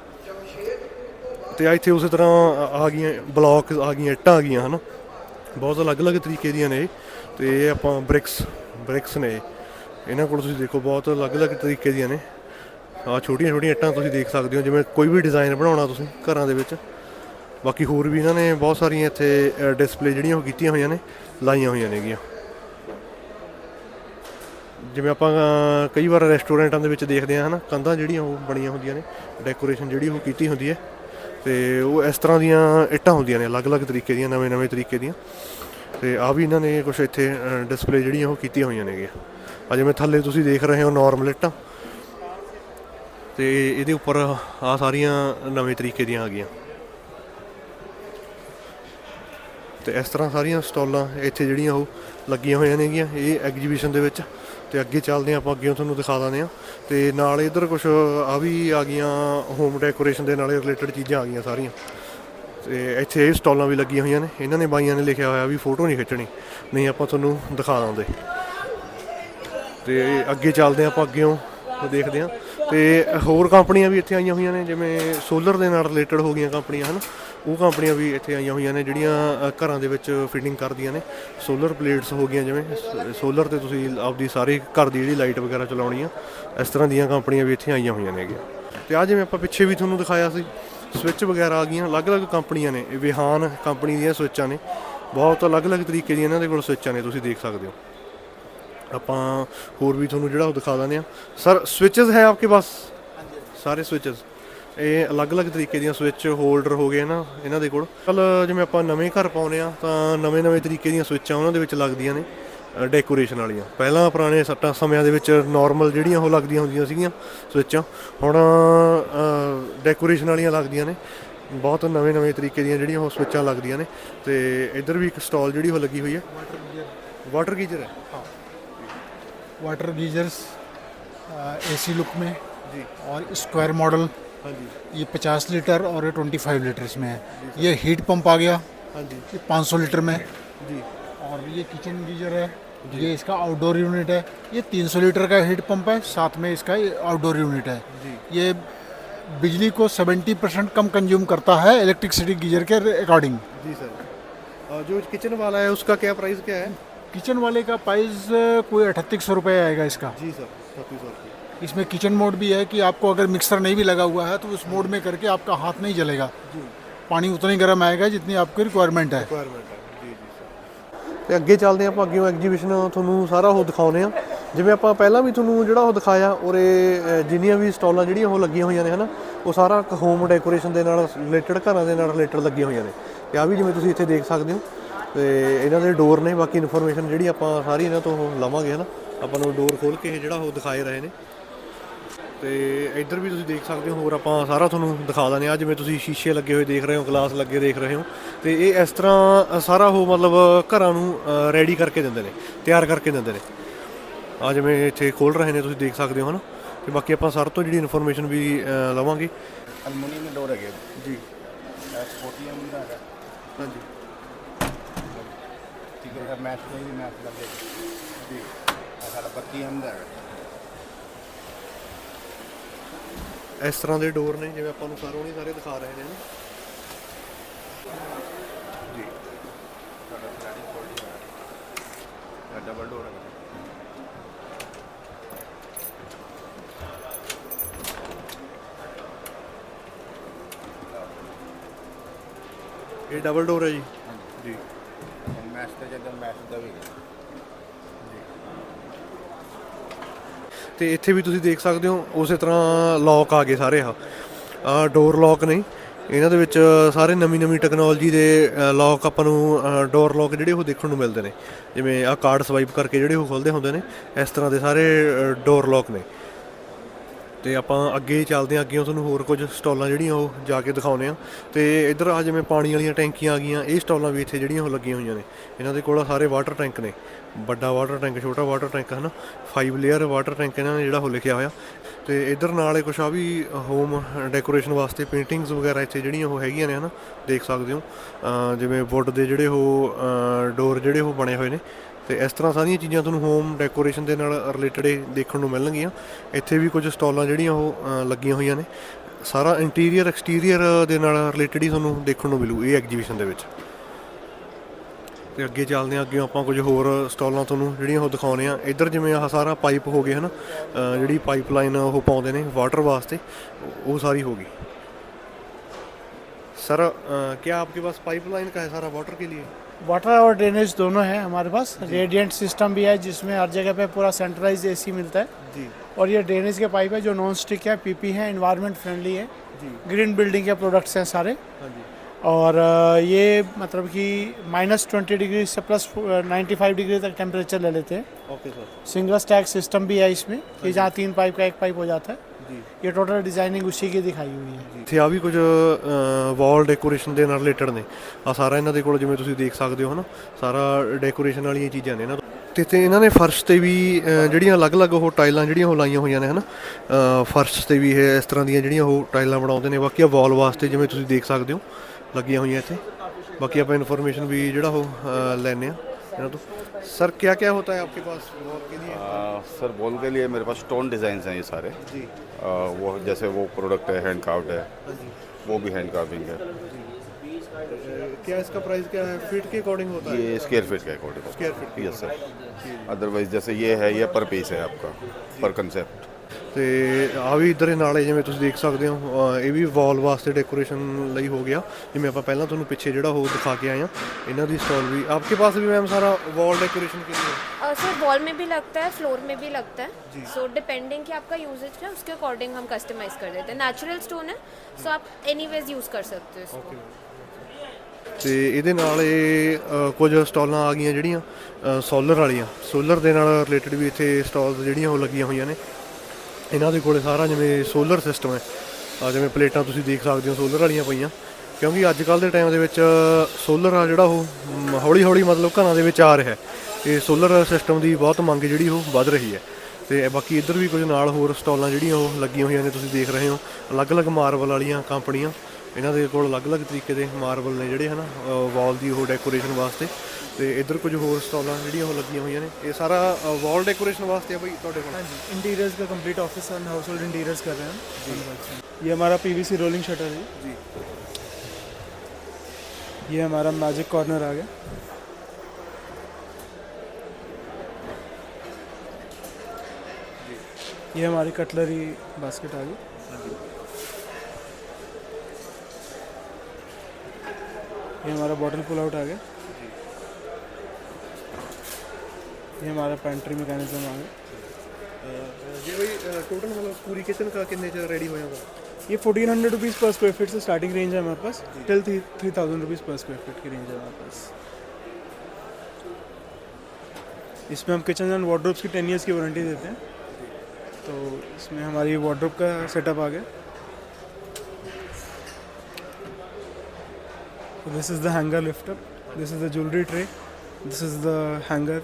ਤੇ ਇੱਥੇ ਉਸੇ ਤਰ੍ਹਾਂ ਆ- ਗਈਆਂ, ਬਲੌਕ ਆ ਗਈਆਂ, ਇੱਟਾਂ ਆ ਗਈਆਂ, ਹਨਾ? ਬਹੁਤ ਅਲੱਗ-ਅਲੱਗ ਤਰੀਕੇ ਦੀਆਂ ਨੇ ਇਹ। ਤੇ ਇਹ ਆਪਾਂ ਬ੍ਰਿਕਸ ਬ੍ਰਿਕਸ ਨੇ ਇਹਨਾਂ ਕੋਲ ਤੁਸੀਂ ਦੇਖੋ, ਬਹੁਤ ਅਲੱਗ-ਅਲੱਗ ਤਰੀਕੇ ਦੀਆਂ ਨੇ। ਆ ਛੋਟੀਆਂ ਛੋਟੀਆਂ ਇੱਟਾਂ ਤੁਸੀਂ ਦੇਖ ਸਕਦੇ ਹੋ, ਜਿਵੇਂ ਕੋਈ ਵੀ ਡਿਜ਼ਾਈਨ ਬਣਾਉਣਾ ਤੁਸੀਂ ਘਰਾਂ ਦੇ ਵਿੱਚ। ਬਾਕੀ ਹੋਰ ਵੀ ਇਹਨਾਂ ਨੇ ਬਹੁਤ ਸਾਰੀਆਂ ਇੱਥੇ ਡਿਸਪਲੇ ਜਿਹੜੀਆਂ ਉਹ ਕੀਤੀਆਂ ਹੋਈਆਂ ਨੇ, ਲਾਈਆਂ ਹੋਈਆਂ ਨੇਗੀਆਂ। ਜਿਵੇਂ ਆਪਾਂ ਕਈ ਵਾਰ ਰੈਸਟੋਰੈਂਟਾਂ ਦੇ ਵਿੱਚ ਦੇਖਦੇ ਆ ਹਨਾ? ਕੰਧਾਂ ਜਿਹੜੀਆਂ ਉਹ ਬਣੀਆਂ ਹੁੰਦੀਆਂ ਨੇ ਡੈਕੋਰੇਸ਼ਨ ਜਿਹੜੀ ਉਹ ਕੀਤੀ ਹੁੰਦੀ ਹੈ। ਤੇ ਉਹ ਇਸ ਤਰ੍ਹਾਂ ਦੀਆਂ ਇੱਟਾਂ ਹੁੰਦੀਆਂ ਨੇ, ਅਲੱਗ-ਅਲੱਗ ਤਰੀਕੇ ਦੀਆਂ, ਨਵੇਂ-ਨਵੇਂ ਤਰੀਕੇ ਦੀਆਂ। ਤੇ ਆ ਵੀ ਇਹਨਾਂ ਨੇ ਕੁਝ ਇੱਥੇ ਡਿਸਪਲੇ ਜਿਹੜੀਆਂ ਉਹ ਕੀਤੀਆਂ ਹੋਈਆਂ ਨੇਗੀਆਂ। ਅਜੇ ਮੈਂ ਥੱਲੇ ਤੁਸੀਂ ਦੇਖ ਰਹੇ ਹੋ ਨਾਰਮਲ ਇੱਟਾਂ। ਤੇ ਇਹਦੇ ਉੱਪਰ ਆ ਸਾਰੀਆਂ ਨਵੇਂ ਤਰੀਕੇ ਦੀਆਂ ਆ ਗਈਆਂ। ਤੇ ਇਸ ਤਰ੍ਹਾਂ ਸਾਰੀਆਂ ਸਟਾਲਾਂ ਇੱਥੇ ਜਿਹੜੀਆਂ ਉਹ ਲੱਗੀਆਂ ਹੋਈਆਂ ਨੇਗੀਆਂ, ਇਹ ਐਗਜੀਬਿਸ਼ਨ ਦੇ ਵਿੱਚ। ਤੇ ਅੱਗੇ ਚੱਲਦੇ ਹਾਂ, ਆਪਾਂ ਅੱਗੇ ਤੁਹਾਨੂੰ ਦਿਖਾ ਦਿੰਦੇ ਆ ਤੇ ਨਾਲ ਇਧਰ ਕੁਝ ਆ ਵੀ ਆ ਗਈਆਂ ਹੋਮ ਡੈਕੋਰੇਸ਼ਨ ਦੇ ਨਾਲ ਰਿਲੇਟਡ ਚੀਜ਼ਾਂ ਆ ਗਈਆਂ ਸਾਰੀਆਂ। ਤੇ ਇੱਥੇ ਇਹ ਸਟਾਲਾਂ ਵੀ ਲੱਗੀਆਂ ਹੋਈਆਂ ਨੇ। ਇਹਨਾਂ ਨੇ ਬਾਈਆਂ ਨੇ ਲਿਖਿਆ ਹੋਇਆ ਵੀ ਫੋਟੋ ਨਹੀਂ ਖਿੱਚਣੀ, ਨਹੀਂ ਆਪਾਂ ਤੁਹਾਨੂੰ ਦਿਖਾ ਦਿੰਦੇ। ਤੇ ਅੱਗੇ ਚੱਲਦੇ ਹਾਂ, ਆਪਾਂ ਅੱਗੇੋਂ ਦੇਖਦੇ ਹਾਂ। ਤੇ ਹੋਰ ਕੰਪਨੀਆਂ ਵੀ ਇੱਥੇ ਆਈਆਂ ਹੋਈਆਂ ਨੇ, ਜਿਵੇਂ ਸੋਲਰ ਦੇ ਨਾਲ ਰਿਲੇਟਡ ਹੋ ਗਈਆਂ ਕੰਪਨੀਆਂ, ਹਨ? ਉਹ ਕੰਪਨੀਆਂ ਵੀ ਇੱਥੇ ਆਈਆਂ ਹੋਈਆਂ ਨੇ, ਜਿਹੜੀਆਂ ਘਰਾਂ ਦੇ ਵਿੱਚ ਫਿਟਿੰਗ ਕਰਦੀਆਂ ਨੇ। ਸੋਲਰ ਪਲੇਟਸ ਹੋ ਗਈਆਂ, ਜਿਵੇਂ ਸੋਲਰ ਤੇ ਤੁਸੀਂ ਆਪਦੀ ਸਾਰੀ ਘਰ ਦੀ ਜਿਹੜੀ ਲਾਈਟ ਵਗੈਰਾ ਚਲਾਉਣੀ ਆ, ਇਸ ਤਰ੍ਹਾਂ ਦੀਆਂ ਕੰਪਨੀਆਂ ਵੀ ਇੱਥੇ ਆਈਆਂ ਹੋਈਆਂ ਨੇਗੀਆਂ। ਤੇ ਆ ਜਿਵੇਂ ਆਪਾਂ ਪਿੱਛੇ ਵੀ ਤੁਹਾਨੂੰ ਦਿਖਾਇਆ ਸੀ ਸਵਿੱਚ ਵਗੈਰਾ ਆ ਗਈਆਂ, ਅਲੱਗ-ਅਲੱਗ ਕੰਪਨੀਆਂ ਨੇ ਵਿਹਾਨ ਕੰਪਨੀ ਦੀਆਂ ਸਵਿੱਚਾਂ ਨੇ। ਬਹੁਤ ਅਲੱਗ-ਅਲੱਗ ਤਰੀਕੇ ਦੀਆਂ ਇਹਨਾਂ ਦੇ ਕੋਲ ਸਵਿੱਚਾਂ ਨੇ, ਤੁਸੀਂ ਦੇਖ ਸਕਦੇ ਹੋ। ਆਪਾਂ ਹੋਰ ਵੀ ਤੁਹਾਨੂੰ ਜਿਹੜਾ ਉਹ ਦਿਖਾ ਦਿੰਦੇ ਆ ਸਰ ਸਵਿਚਸ ਹੈ ਆਪਕੇ ਪਾਸ? ਸਾਰੇ ਸਵਿਚਸ ਇਹ ਅਲੱਗ-ਅਲੱਗ ਤਰੀਕੇ ਦੀਆਂ ਸਵਿਚ ਹੋਲਡਰ ਹੋ ਗਏ ਨਾ ਇਹਨਾਂ ਦੇ ਕੋਲ। ਕੱਲ ਜਿਵੇਂ ਆਪਾਂ ਨਵੇਂ ਘਰ ਪਾਉਨੇ ਆ ਤਾਂ ਨਵੇਂ-ਨਵੇਂ ਤਰੀਕੇ ਦੀਆਂ ਸਵਿਚਾਂ ਉਹਨਾਂ ਦੇ ਵਿੱਚ ਲੱਗਦੀਆਂ ਨੇ ਡੈਕੋਰੇਸ਼ਨ ਵਾਲੀਆਂ। ਪਹਿਲਾਂ ਪੁਰਾਣੇ ਸੱਟਾਂ ਸਮਿਆਂ ਦੇ ਵਿੱਚ ਨਾਰਮਲ ਜਿਹੜੀਆਂ ਉਹ ਲੱਗਦੀਆਂ ਹੁੰਦੀਆਂ ਸੀਗੀਆਂ ਸਵਿਚਾਂ ਹੁਣ ਡੈਕੋਰੇਸ਼ਨ ਵਾਲੀਆਂ ਲੱਗਦੀਆਂ ਨੇ। ਬਹੁਤ ਨਵੇਂ-ਨਵੇਂ ਤਰੀਕੇ ਦੀਆਂ ਜਿਹੜੀਆਂ ਉਹ ਸਵਿਚਾਂ ਲੱਗਦੀਆਂ ਨੇ। ਤੇ ਇੱਧਰ ਵੀ ਇੱਕ ਸਟਾਲ ਜਿਹੜੀ ਉਹ ਲੱਗੀ ਹੋਈ ਹੈ। ਵਾਟਰ ਗੀਜ਼ਰ ਹੈ। वाटर गीजर्स एसी लुक में जी। और स्क्वायर मॉडल हाँ जी। ये 50 लीटर और ये 25 लीटर इसमें है। ये हीट पंप आ गया। हाँ जी। ये 500 लीटर में। जी। और ये किचन गीजर है। ये इसका आउटडोर यूनिट है। ये 300 लीटर का हीट पंप है। साथ में इसका आउटडोर यूनिट है। जी। ये बिजली को 70 परसेंट कम कंज्यूम करता है इलेक्ट्रिसिटी गीजर के अकॉर्डिंग जी सर। और जो किचन वाला है उसका क्या प्राइस क्या है? किचन वाले का प्राइस कोई अठतीस सौ रुपये आएगा इसका जी सर छत्तीस सौ इसमें किचन मोड भी है कि आपको अगर मिक्सर नहीं भी लगा हुआ है तो उस मोड में करके आपका हाथ नहीं जलेगा पानी उतना ही गर्म आएगा जितनी आपकी रिक्वायरमेंट है ਰਿਕੁਆਇਰਮੈਂਟ ਹੈ ਜੀ ਜੀ ਸਰ ਤੇ ਅੱਗੇ ਚੱਲਦੇ ਆਪਾਂ ਅੱਗੇ ਐਗਜੀਬਿਸ਼ਨ ਤੁਹਾਨੂੰ ਸਾਰਾ ਉਹ ਦਿਖਾਉਨੇ ਆ ਜਿਵੇਂ ਆਪਾਂ ਪਹਿਲਾਂ ਵੀ ਤੁਹਾਨੂੰ ਜਿਹੜਾ ਉਹ ਦਿਖਾਇਆ ਔਰ ਇਹ ਜਿੰਨੀਆਂ ਵੀ ਸਟਾਲਾਂ ਜਿਹੜੀਆਂ ਉਹ ਲੱਗੀਆਂ ਹੋਈਆਂ ਨੇ ਹਨਾ ਉਹ ਸਾਰਾ ਹੋਮ ਡੈਕੋਰੇਸ਼ਨ ਦੇ ਨਾਲ ਰਿਲੇਟਡ ਘਰਾਂ ਦੇ ਨਾਲ ਰਿਲੇਟਡ ਲੱਗੀਆਂ ਹੋਈਆਂ ਨੇ ਤੇ ਆ ਵੀ ਜਿਵੇਂ ਤੁਸੀਂ ਇੱਥੇ ਦੇਖ ਸਕਦੇ ਹੋ ਤੇ ਇਹਨਾਂ ਦੇ ਡੋਰ ਨੇ ਬਾਕੀ ਇਨਫੋਰਮੇਸ਼ਨ ਜਿਹੜੀ ਆਪਾਂ ਸਾਰੀ ਇਹਨਾਂ ਤੋਂ ਲਵਾਂਗੇ ਹਨਾ? ਆਪਾਂ ਨੂੰ ਡੋਰ ਖੋਲ ਕੇ ਇਹ ਜਿਹੜਾ ਉਹ ਦਿਖਾਏ ਰਹੇ ਨੇ। ਤੇ ਇੱਧਰ ਵੀ ਤੁਸੀਂ ਦੇਖ ਸਕਦੇ ਹੋ ਹੋਰ ਆਪਾਂ ਸਾਰਾ ਤੁਹਾਨੂੰ ਦਿਖਾ ਦਿੰਦੇ ਆ ਜਿਵੇਂ ਤੁਸੀਂ ਸ਼ੀਸ਼ੇ ਲੱਗੇ ਹੋਏ ਦੇਖ ਰਹੇ ਹੋ ਗਲਾਸ ਲੱਗੇ ਦੇਖ ਰਹੇ ਹੋ। ਤੇ ਇਹ ਇਸ ਤਰ੍ਹਾਂ ਸਾਰਾ ਉਹ ਮਤਲਬ ਘਰਾਂ ਨੂੰ ਰੈਡੀ ਕਰਕੇ ਦਿੰਦੇ ਨੇ ਤਿਆਰ ਕਰਕੇ ਦਿੰਦੇ ਨੇ। ਆ ਜਿਵੇਂ ਇੱਥੇ ਖੋਲ ਰਹੇ ਨੇ ਤੁਸੀਂ ਦੇਖ ਸਕਦੇ ਹੋ ਹਨਾ? ਤੇ ਬਾਕੀ ਆਪਾਂ ਸਾਰ ਤੋਂ ਜਿਹੜੀ ਇਨਫੋਰਮੇਸ਼ਨ ਵੀ ਲਵਾਂਗੇ। ਅਲਮੂਨੀਅਮ ਦੇ ਡੋਰ ਹੈਗੇ ਜੀ। ਸਪੋਰਟੀਅਮ ਦਾ ਹੈਗਾ। ਹਾਂਜੀ। ਹੈ ਸਰ ਮੈਚ ਕੋਈ ਵੀ ਮੈਚ ਲੱਗੇ ਜੀ ਆਹ ਸਾਡਾ 32 ਐਮ ਦਾ ਹੈਗਾ ਇਸ ਤਰ੍ਹਾਂ ਦੇ ਡੋਰ ਨੇ ਜਿਵੇਂ ਆਪਾਂ ਨੂੰ ਸਾਰੋਂ ਨਹੀਂ ਸਾਰੇ ਦਿਖਾ ਰਹੇ ਨੇ ਨਾ। ਜੀ। ਸਾਡਾ ਫੋਲਡਿੰਗ ਡਬਲ ਡੋਰ ਹੈਗਾ ਇਹ ਡਬਲ ਡੋਰ ਹੈ ਜੀ। ਦਾ ਵੀ ਤੇ ਇੱਥੇ ਵੀ ਤੁਸੀਂ ਦੇਖ ਸਕਦੇ ਹੋ, ਉਸੇ ਤਰ੍ਹਾਂ ਲੌਕ ਆ ਗਏ ਸਾਰੇ ਆ। ਆ ਡੋਰ ਲੌਕ ਨੇ। ਇਹਨਾਂ ਦੇ ਵਿੱਚ ਸਾਰੇ ਨਵੀਂ ਨਵੀਂ ਟੈਕਨੋਲੋਜੀ ਦੇ ਲੌਕ ਆਪਾਂ ਨੂੰ ਡੋਰ ਲੌਕ ਜਿਹੜੇ ਉਹ ਦੇਖਣ ਨੂੰ ਮਿਲਦੇ ਨੇ। ਜਿਵੇਂ ਆ ਕਾਰਡ ਸਵਾਈਪ ਕਰਕੇ ਜਿਹੜੇ ਉਹ ਖੁੱਲਦੇ ਹੁੰਦੇ ਨੇ, ਇਸ ਤਰ੍ਹਾਂ ਦੇ ਸਾਰੇ ਡੋਰ ਲੌਕ ਨੇ। ਤੇ ਆਪਾਂ ਅੱਗੇ ਚੱਲਦੇ ਹਾਂ, ਅੱਗੇ ਤੁਹਾਨੂੰ ਹੋਰ ਕੁਝ ਸਟਾਲਾਂ ਜਿਹੜੀਆਂ ਉਹ ਜਾ ਕੇ ਦਿਖਾਉਨੇ ਆ ਤੇ ਇੱਧਰ ਆ ਜਿਵੇਂ ਪਾਣੀ ਵਾਲੀਆਂ ਟੈਂਕੀਆਂ ਆ ਗਈਆਂ, ਇਹ ਸਟਾਲਾਂ ਵੀ ਇੱਥੇ ਜਿਹੜੀਆਂ ਉਹ ਲੱਗੀਆਂ ਹੋਈਆਂ ਨੇ। ਇਹਨਾਂ ਦੇ ਕੋਲ ਸਾਰੇ ਵਾਟਰ ਟੈਂਕ ਨੇ। ਵੱਡਾ ਵਾਟਰ ਟੈਂਕ ਛੋਟਾ ਵਾਟਰ ਟੈਂਕ ਹਨਾ। 5 ਲੇਅਰ ਵਾਟਰ ਟੈਂਕ ਇਹਨਾਂ ਨੇ ਜਿਹੜਾ ਉਹ ਲਿਖਿਆ ਹੋਇਆ। ਤੇ ਇੱਧਰ ਨਾਲੇ ਕੁਛ ਆ ਵੀ ਹੋਮ ਡੈਕੋਰੇਸ਼ਨ ਵਾਸਤੇ ਪੇਂਟਿੰਗਸ ਵਗੈਰਾ ਇੱਥੇ ਜਿਹੜੀਆਂ ਉਹ ਹੈਗੀਆਂ ਨੇ ਹਨਾ, ਦੇਖ ਸਕਦੇ ਹੋ। ਜਿਵੇਂ ਵੁੱਡ ਦੇ ਜਿਹੜੇ ਉਹ ਡੋਰ ਜਿਹੜੇ ਉਹ ਬਣੇ ਹੋਏ ਨੇ। ਤੇ ਇਸ ਤਰ੍ਹਾਂ ਸਾਰੀਆਂ ਚੀਜ਼ਾਂ ਤੁਹਾਨੂੰ ਹੋਮ ਡੈਕੋਰੇਸ਼ਨ ਦੇ ਨਾਲ ਰਿਲੇਟਡ ਦੇਖਣ ਨੂੰ ਮਿਲਣਗੀਆਂ ਇੱਥੇ ਵੀ ਕੁਝ ਸਟਾਲਾਂ ਜਿਹੜੀਆਂ ਉਹ ਅ, ਲੱਗੀਆਂ ਹੋਈਆਂ ਨੇ ਸਾਰਾ ਇੰਟੀਰੀਅਰ ਐਕਸਟੀਰੀਅਰ ਦੇ ਨਾਲ ਰਿਲੇਟਡ ਹੀ ਤੁਹਾਨੂੰ ਦੇਖਣ ਨੂੰ ਮਿਲੂ ਇਹ ਐਗਜੀਬਿਸ਼ਨ ਦੇ ਵਿੱਚ ਤੇ ਅੱਗੇ ਚੱਲਦੇ ਹਾਂ ਅੱਗੇ ਆਪਾਂ ਕੁਝ ਹੋਰ ਸਟਾਲਾਂ ਤੁਹਾਨੂੰ ਜਿਹੜੀਆਂ ਉਹ ਦਿਖਾਉਣੇ ਆ ਇੱਧਰ ਜਿਵੇਂ ਆਹ ਸਾਰਾ ਪਾਈਪ ਹੋ ਗਏ ਹਨ ਅ, ਜਿਹੜੀ ਪਾਈਪਲਾਈਨ ਉਹ ਪਾਉਂਦੇ ਨੇ ਵਾਟਰ ਵਾਸਤੇ ਉਹ ਸਾਰੀ ਹੋ ਗਈ सर अ, क्या आपके पास पाइपलाइन का है सारा वाटर के लिए वाटर और ड्रेनेज दोनों है हमारे पास। रेडियंट सिस्टम भी है जिसमें हर जगह पे पूरा सेंट्रलाइज एसी मिलता है। जी। और ये ड्रेनेज के पाइप है जो नॉन स्टिक है पीपी है इन्वायरमेंट फ्रेंडली है। ग्रीन बिल्डिंग के प्रोडक्ट्स हैं सारे। हाँ जी। और ये मतलब कि माइनस ट्वेंटी डिग्री से प्लस नाइन्टी फाइव डिग्री तक टेम्परेचर ले लेते हैं। Okay sir single stack system भी है इसमें कि जहाँ तीन पाइप का एक पाइप हो जाता है। ਇਹ ਟੋਟਲ ਡਿਜ਼ਾਈਨਿੰਗ ਉਸੇ ਕੀ ਦਿਖਾਈ ਹੋਈ ਹੈ ਇੱਥੇ ਆ ਵੀ ਕੁਝ ਵਾਲ ਡੈਕੋਰੇਸ਼ਨ ਦੇ ਨਾਲ ਰਿਲੇਟਡ ਨੇ। ਆ ਸਾਰਾ ਇਹਨਾਂ ਦੇ ਕੋਲ ਜਿਵੇਂ ਤੁਸੀਂ ਦੇਖ ਸਕਦੇ ਹੋ ਹਨਾ ਸਾਰਾ ਡੈਕੋਰੇਸ਼ਨ ਵਾਲੀਆਂ ਚੀਜ਼ਾਂ ਨੇ ਇਹਨਾਂ ਤੇ। ਤੇ ਇਹਨਾਂ ਨੇ ਫਰਸ਼ ਤੇ ਵੀ ਜਿਹੜੀਆਂ ਅਲੱਗ-ਅਲੱਗ ਉਹ ਟਾਈਲਾਂ ਜਿਹੜੀਆਂ ਉਹ ਲਾਈਆਂ ਹੋਈਆਂ ਨੇ ਹਨਾ ਫਰਸ਼ ਤੇ ਵੀ ਇਹ ਇਸ ਤਰ੍ਹਾਂ ਦੀਆਂ ਜਿਹੜੀਆਂ ਉਹ ਟਾਈਲਾਂ ਬਣਾਉਂਦੇ ਨੇ। ਬਾਕੀ ਆ ਵਾਲ ਵਾਸਤੇ ਜਿਵੇਂ ਤੁਸੀਂ ਦੇਖ ਸਕਦੇ ਹੋ ਲੱਗੀਆਂ ਹੋਈਆਂ ਇੱਥੇ। ਬਾਕੀ ਆਪਾਂ ਇਨਫੋਰਮੇਸ਼ਨ ਵੀ ਜਿਹੜਾ ਉਹ ਲੈਣੇ ਆ तो सर क्या क्या होता है आपके पास? वॉल के लिए? आ, सर वॉल के लिए मेरे पास स्टोन डिज़ाइन हैं ये सारे। जी। आ, वो जैसे वो प्रोडक्ट है हैंड कार्ड है। हाँ वो भी हैंड कार्विंग है। क्या इसका प्राइस क्या है? फीट के अकॉर्डिंग होता है? ये स्केयर फीट के according square feet yes sir otherwise जैसे ये है ये पर पीस है आपका पर कंसेप्ट ਤੇ ਆ ਵੀ ਇਧਰ ਨਾਲੇ ਜਿਵੇਂ ਤੁਸੀਂ ਦੇਖ ਸਕਦੇ ਹੋ ਅਹ ਇਹ ਵੀ ਵਾਲ ਵਾਸਤੇ ਡੈਕੋਰੇਸ਼ਨ ਲਈ ਹੋ ਗਿਆ ਜਿਵੇਂ ਆਪਾਂ ਪਹਿਲਾਂ ਤੁਹਾਨੂੰ ਪਿੱਛੇ ਜਿਹੜਾ ਉਹ ਦਿਖਾ ਕੇ ਆਏ ਆ ਇਹਨਾਂ ਦੀ ਸਟਾਲ ਵੀ ਆਪਕੇ ਪਾਸ ਵੀ ਮੈਮ ਸਾਰਾ ਵਾਲ डेकोरेशन के लिए और सर वॉल में भी लगता है फ्लोर में भी लगता है सो डिपेंडिंग कि आपका यूजेज है उसके अकॉर्डिंग हम कस्टमाइज कर देते हैं नेचुरल स्टोन है सो आप एनी यूज़ कर सकते हो इसको ਤੇ ਇਹਦੇ ਨਾਲ ਇਹ ਅਹ, ਕੁਝ ਸਟਾਲਾਂ ਆ ਗਈਆਂ ਜਿਹੜੀਆਂ ਸੋਲਰ ਵਾਲੀਆਂ ਸੋਲਰ ਦੇ ਨਾਲ ਰਿਲੇਟਡ ਵੀ ਇੱਥੇ ਸਟਾਲਸ ਜਿਹੜੀਆਂ ਉਹ ਲੱਗੀਆਂ ਹੋਈਆਂ ਨੇ ਇਹਨਾਂ ਦੇ ਕੋਲੇ ਸਾਰਾ ਜਿਵੇਂ ਸੋਲਰ ਸਿਸਟਮ ਹੈ। ਆ ਜਿਵੇਂ ਪਲੇਟਾਂ ਤੁਸੀਂ ਦੇਖ ਸਕਦੇ ਹੋ ਸੋਲਰ ਵਾਲੀਆਂ ਪਈਆਂ। ਕਿਉਂਕਿ ਅੱਜ ਕੱਲ ਦੇ ਟਾਈਮ ਦੇ ਵਿੱਚ ਸੋਲਰ ਆ ਜਿਹੜਾ ਉਹ ਹੌਲੀ ਹੌਲੀ ਮਤਲਬ ਘਰਾਂ ਦੇ ਵਿੱਚ ਆ ਰਿਹਾ ਹੈ। ਤੇ ਸੋਲਰ ਸਿਸਟਮ ਦੀ ਬਹੁਤ ਮੰਗ ਜਿਹੜੀ ਉਹ ਵੱਧ ਰਹੀ ਹੈ। ਤੇ ਬਾਕੀ ਇੱਧਰ ਵੀ ਕੁਝ ਨਾਲ ਹੋਰ ਸਟਾਲਾਂ ਜਿਹੜੀਆਂ ਉਹ ਲੱਗੀਆਂ ਹੋਈਆਂ ਨੇ, ਤੁਸੀਂ ਦੇਖ ਰਹੇ ਹੋ। ਅਲੱਗ-ਅਲੱਗ ਮਾਰਬਲ ਵਾਲੀਆਂ ਕੰਪਨੀਆਂ, ਇਹਨਾਂ ਦੇ ਕੋਲ ਅਲੱਗ-ਅਲੱਗ ਤਰੀਕੇ ਦੇ ਮਾਰਬਲ ਨੇ ਜਿਹੜੇ ਹਨਾ ਵਾਲ ਦੀ ਉਹ ਡੈਕੋਰੇਸ਼ਨ ਵਾਸਤੇ। ਤੇ ਇੱਧਰ ਕੁਝ ਹੋਰ ਸਟਾਲਾਂ ਜਿਹੜੀਆਂ ਉਹ ਲੱਗੀਆਂ ਹੋਈਆਂ ਨੇ ਇਹ ਸਾਰਾ ਵਾਲ ਡੈਕੋਰੇਸ਼ਨ ਵਾਸਤੇ ਆ ਬਈ ਤੁਹਾਡੇ ਕੋਲ हाँ जी इंटीरियर्स का complete office and household interiors कर रहे हैं हम ये हमारा पीवीसी रोलिंग शटर है जी ये हमारा मैजिक कॉर्नर आ गया ये हमारी कटलरी बास्केट आ गई ये हमारा बॉटल पुल आउट आ गया ये हमारा पेंट्री मैकेनिज्म आ गया। ये भाई टोटल मतलब पूरी किचन का कितने रेडी हुए ये fourteen hundred rupees per square feet से स्टार्टिंग रेंज है हमारे पास till three thousand rupees per square feet की रेंज है हमारे पास। इसमें हम किचन एंड वार्ड्रोब्स की टेन ईयर्स की वारंटी देते हैं। तो इसमें हमारी वार्ड्रोब का सेटअप आ गया। This is the hanger lift up this is the jewellery tray this is the hanger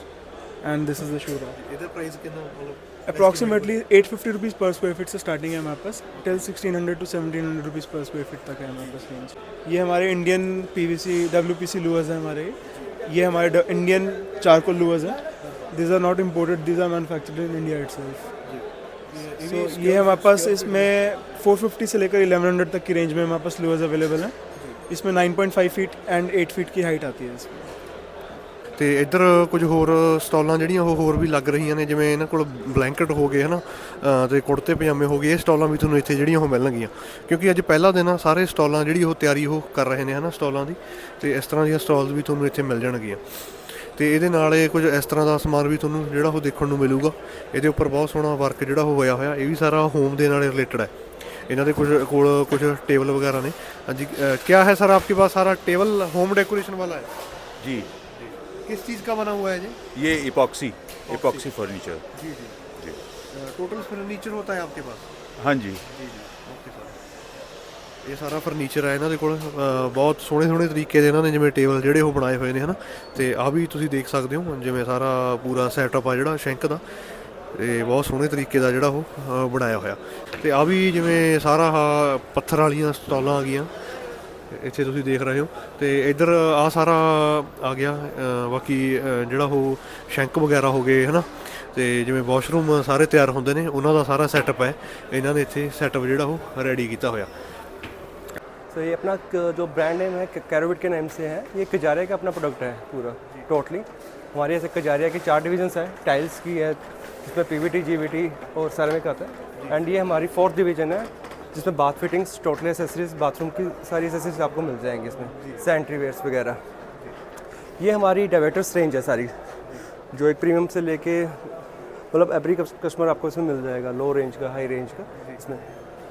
and this is the shoe rack इधर प्राइस कितना approximately eight fifty rupees per square feet से starting है हमारे पास। Till sixteen hundred to seventeen hundred rupees per square feet तक है हमारे पास range ये हमारे Indian P V C W P C louvers है हमारे। ये हमारे इंडियन चारकोल लूअर्स हैं। These are not imported these are manufacture in India itself so ये हमारे पास इसमें 450 से लेकर 1100 तक की रेंज में हमारे पास लूअर्स अवेलेबल हैं। इसमें 9.5 फीट एंड एट फीट की हाइट आती है इसमें। ਤੇ ਇੱਧਰ ਕੁਝ ਹੋਰ ਸਟਾਲਾਂ ਜਿਹੜੀਆਂ ਉਹ ਹੋਰ ਵੀ ਲੱਗ ਰਹੀਆਂ ਨੇ, ਜਿਵੇਂ ਇਹਨਾਂ ਕੋਲ ਬਲੈਂਕਟ ਹੋ ਗਏ, ਹਨਾ? ਤੇ ਕੁੜਤੇ, ਪਜਾਮੇ ਹੋ ਗਏ, ਇਹ ਸਟਾਲਾਂ ਵੀ ਤੁਹਾਨੂੰ ਇੱਥੇ ਜਿਹੜੀਆਂ ਉਹ ਮਿਲਣਗੀਆਂ ਕਿਉਂਕਿ ਅੱਜ ਪਹਿਲਾ ਦਿਨ ਆ, ਸਾਰੇ ਸਟਾਲਾਂ ਜਿਹੜੀ ਉਹ ਤਿਆਰੀ ਉਹ ਕਰ ਰਹੇ ਨੇ, ਹਨਾ, ਸਟਾਲਾਂ ਦੀ। ਤੇ ਇਸ ਤਰ੍ਹਾਂ ਦੀਆਂ ਸਟਾਲਸ ਵੀ ਤੁਹਾਨੂੰ ਇੱਥੇ ਮਿਲ ਜਾਣਗੀਆਂ। ਤੇ ਇਹਦੇ ਨਾਲ ਇਹ ਕੁਝ ਇਸ ਤਰ੍ਹਾਂ ਦਾ ਸਮਾਨ ਵੀ ਤੁਹਾਨੂੰ ਜਿਹੜਾ ਉਹ ਦੇਖਣ ਨੂੰ ਮਿਲੂਗਾ। ਇਹਦੇ ਉੱਪਰ ਬਹੁਤ ਸੋਹਣਾ ਵਰਕ ਜਿਹੜਾ ਉਹ ਹੋਇਆ ਹੋਇਆ, ਇਹ ਵੀ ਸਾਰਾ ਹੋਮ ਦੇ ਨਾਲ ਰਿਲੇਟਡ ਹੈ। ਇਹਨਾਂ ਦੇ ਕੁਝ ਕੋਲ ਕੁਝ ਟੇਬਲ ਵਗੈਰਾ ਨੇ। ਹਾਂਜੀ ਕੀ ਹੈ ਸਰ, ਆਪਕੇ ਪਾਸ ਸਾਰਾ ਟੇਬਲ ਹੋਮ ਡੈਕੋਰੇਸ਼ਨ ਵਾਲਾ ਹੈ? ਜੀ। किस चीज़ का बना हुआ है जी ये इपॉक्सी इपॉक्सी फर्नीचर जी जी टोटल फर्नीचर होता है आपके पास हाँ जी ਓਕੇ ਸਰ ਇਹ ਸਾਰਾ ਫਰਨੀਚਰ ਹੈ ਇਹਨਾਂ ਦੇ ਕੋਲ ਅਹ ਬਹੁਤ ਸੋਹਣੇ ਸੋਹਣੇ ਤਰੀਕੇ ਦੇ ਇਹਨਾਂ ਨੇ ਜਿਵੇਂ ਟੇਬਲ ਜਿਹੜੇ ਉਹ ਬਣਾਏ ਹੋਏ ਨੇ ਹਨਾ ਤੇ ਆ ਵੀ ਤੁਸੀਂ ਦੇਖ ਸਕਦੇ ਹੋ ਜਿਵੇਂ ਸਾਰਾ ਪੂਰਾ ਸੈਟਅਪ ਆ ਜਿਹੜਾ ਸ਼ੈਂਕ ਦਾ ਤੇ ਬਹੁਤ ਸੋਹਣੇ ਤਰੀਕੇ ਦਾ ਜਿਹੜਾ ਉਹ ਅਹ ਬਣਾਇਆ ਹੋਇਆ ਤੇ ਆ ਵੀ ਜਿਵੇਂ ਸਾਰਾ ਆਹ ਪੱਥਰ ਵਾਲੀਆਂ ਸਟਾਲਾਂ ਆ ਗਈਆਂ ਇੱਥੇ ਤੁਸੀਂ ਦੇਖ ਰਹੇ ਹੋ ਤੇ ਇੱਧਰ ਆ ਸਾਰਾ ਆ ਗਿਆ ਅਹ ਬਾਕੀ ਅਹ ਜਿਹੜਾ ਉਹ ਸ਼ੈਂਕ ਵਗੈਰਾ ਹੋ ਗਏ ਹਨਾ ਤੇ ਜਿਵੇਂ ਵਾਸ਼ਰੂਮ ਸਾਰੇ ਤਿਆਰ ਹੁੰਦੇ ਨੇ ਉਹਨਾਂ ਦਾ ਸਾਰਾ ਸੈਟਅਪ ਹੈ ਇਹਨਾਂ ਨੇ ਇੱਥੇ ਸੈਟਅਪ ਜਿਹੜਾ ਉਹ ਰੈਡੀ ਕੀਤਾ ਹੋਇਆ तो ये अपना क- जो ब्रांड नेम है कैरोविट के नाम से है ये कजारिया का अपना प्रोडक्ट है पूरा टोटली हमारे ऐसे कजारिया की चार डिविजन्स हैं टाइल्स की है जिसमें पीवीटी जीवीटी और सेरामिक आता है एंड ये हमारी फोर्थ डिवीजन है जिसमें bath fittings total accessories bathroom की सारी एसेसरीज आपको मिल जाएँगी इसमें सैनिटरी वेयर्स वगैरह। ये हमारी डायवेटर्स रेंज है सारी जो एक प्रीमियम से लेके मतलब एवरी कस्टमर आपको इसमें मिल जाएगा लो रेंज का हाई रेंज का इसमें।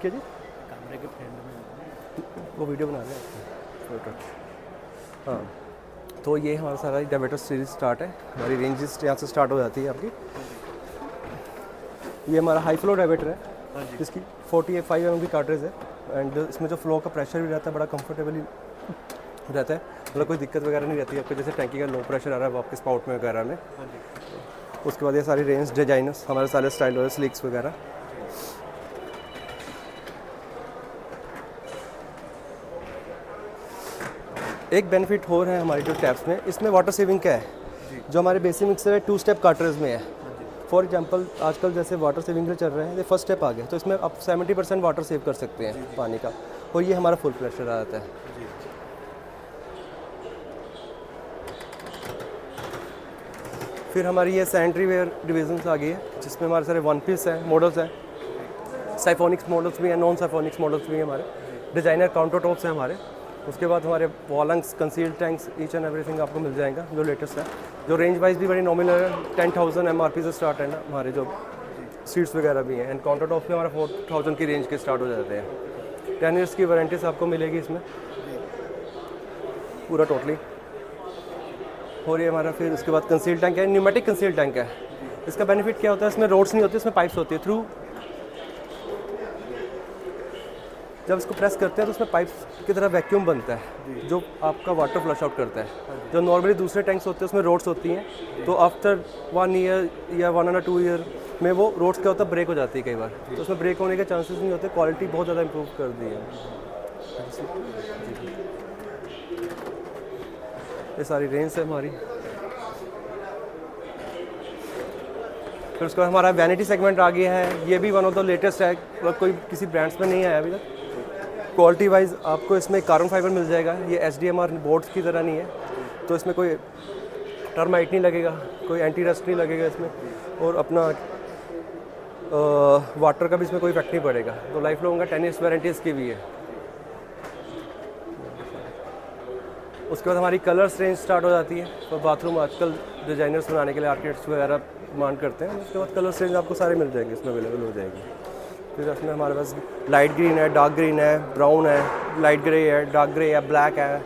क्या जी? कैमरे के फ्रेंड में। वो वीडियो बना रहे हैं। फ़ोटो हाँ। तो ये हमारा सारा डायवेटर सीरीज़ स्टार्ट है। हमारी रेंजेस यहाँ से स्टार्ट हो जाती है आपकी। ये हमारा हाई फ्लो डायवेटर है। जिसकी 45 फाइव एम की कार्ट्रेज है। एंड इसमें जो फ्लो का प्रेशर भी रहता है बड़ा कंफर्टेबली रहता है। मतलब कोई दिक्कत वगैरह नहीं रहती है। आपको जैसे टैंकी का लो प्रेशर आ रहा है आपके स्पाउट में वगैरह में। उसके बाद ये सारी रेंज डिजाइनर्स हमारे सारे स्टाइल स्लिक्स वगैरह। एक बेनिफिट और है हमारी जो टैप्स में। इसमें वाटर सेविंग का है? जो। हमारे बेसिक मिक्सर है टू स्टेप कार्टर्स में है। फॉर एग्जांपल आजकल जैसे वाटर सेविंग के चल रहे हैं ये फ़र्स्ट स्टेप आ गया। तो इसमें आप 70 परसेंट वाटर सेव कर सकते हैं पानी का। और ये हमारा फुल प्रेशर आ जाता है। फिर हमारी ये सैनिटरी वेयर डिविजन आ गई है जिसमें हमारे सारे वन पीस हैं मॉडल्स हैं। साइफोनिक्स मॉडल्स भी हैं नॉन साइफोनिक्स मॉडल्स भी हैं हमारे। डिज़ाइनर काउंटर टॉप्स हैं हमारे। उसके बाद हमारे wall hungs conceal tanks each and everything आपको मिल जाएगा जो लेटेस्ट है। जो रेंज वाइज भी बड़ी नॉमिनल है ten thousand M R P से स्टार्ट है ना हमारे जो सीट्स वगैरह भी हैं। एंड काउंटर टॉप भी हमारा फोर थाउज़ेंड की रेंज के स्टार्ट हो जाते हैं। टेन ईयर्स की वारंटीज आपको मिलेगी इसमें? पूरा टोटली और ये हमारा फिर उसके बाद कंसील टैंक है। न्यूमेटिक कंसील टैंक है। इसका बेनिफिट क्या होता है? इसमें रोड्स नहीं होती, इसमें पाइप्स होती है। थ्रू जब इसको प्रेस करते हैं तो उसमें पाइप की तरह वैक्यूम बनता है जो। आपका वाटर फ्लश आउट करता है। जो नॉर्मली दूसरे टैंक्स होते हैं उसमें रोड्स होती हैं तो आफ्टर वन ईयर या वन एंड टू ईयर में वो रोड्स क्या होता है ब्रेक हो जाती है कई बार। तो उसमें ब्रेक होने के चांसेस नहीं होते क्वालिटी बहुत ज़्यादा इम्प्रूव कर दी है। ये सारी रेंज है हमारी। फिर उसके बाद हमारा वैनिटी सेगमेंट आ गया है। ये भी वन ऑफ़ द लेटेस्ट है कोई किसी ब्रांड्स में नहीं आया अभी तक। क्वालिटी वाइज आपको इसमें कार्बन फाइबर मिल जाएगा। ये H D M R boards की तरह नहीं है। तो इसमें कोई टर्माइट नहीं लगेगा, कोई एंटी रस्ट नहीं लगेगा इसमें। और अपना वाटर का भी इसमें कोई इफ़ेक्ट नहीं पड़ेगा। तो लाइफ लॉन्ग का टेन ईयर्स वारंटी इसकी भी है। उसके बाद हमारी कलर्स रेंज स्टार्ट हो जाती है। तो बाथरूम आजकल डिजाइनर्स बनाने के लिए आर्किटेक्ट्स वगैरह डिमांड करते हैं। उसके बाद कलर्स रेंज आपको सारे मिल जाएँगे, इसमें अवेलेबल हो जाएगी। फिर इसमें हमारे पास लाइट ग्रीन है डार्क ग्रीन है ब्राउन है लाइट ग्रे है डार्क ग्रे है ब्लैक है।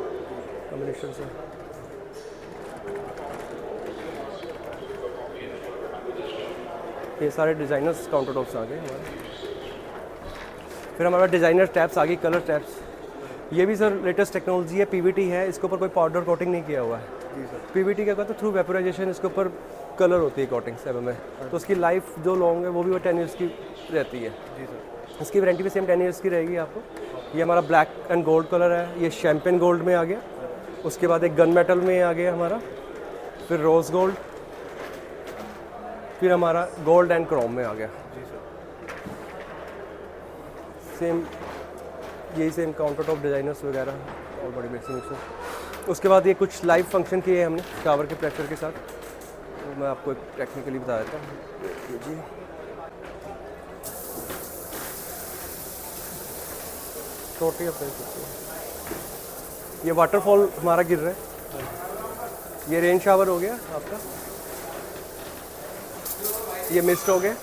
कॉम्बिनेशन से। ये सारे डिज़ाइनर्स काउंटर टॉप्स आ गए हमारे। फिर हमारे पास डिज़ाइनर टैप्स आ गई कलर टैप्स ये भी सर लेटेस्ट टेक्नोलॉजी है पीवीटी है इसके ऊपर कोई पाउडर कोटिंग नहीं किया हुआ है। पीवीटी क्या होता है? थ्रू वेपोराइजेशन इसके ऊपर कलर होती है कोटिंग सब में तो उसकी लाइफ जो लॉन्ग है वो भी वो टेन ईयर्स की रहती है। जी सर। इसकी वारंटी भी सेम टेन ईयर्स की रहेगी आपको। ये हमारा ब्लैक एंड गोल्ड कलर है ये शैम्पेन गोल्ड में आ गया। उसके बाद एक गन मेटल में आ गया हमारा। फिर रोज़ गोल्ड फिर हमारा गोल्ड एंड क्रोम में आ गया। जी सर। सेम यही सेम काउंटर टॉप डिज़ाइनर्स वगैरह और बड़ी बेसिक उसके बाद ये कुछ लाइव फ़ंक्शन किए हैं हमने शावर के प्रेशर के साथ। तो मैं आपको एक टेक्निकली बता देता हूँ। जी। छोटी अपने ये वाटरफॉल हमारा गिर रहा है। ये रेन शावर हो गया आपका। ये मिस्ट हो गया।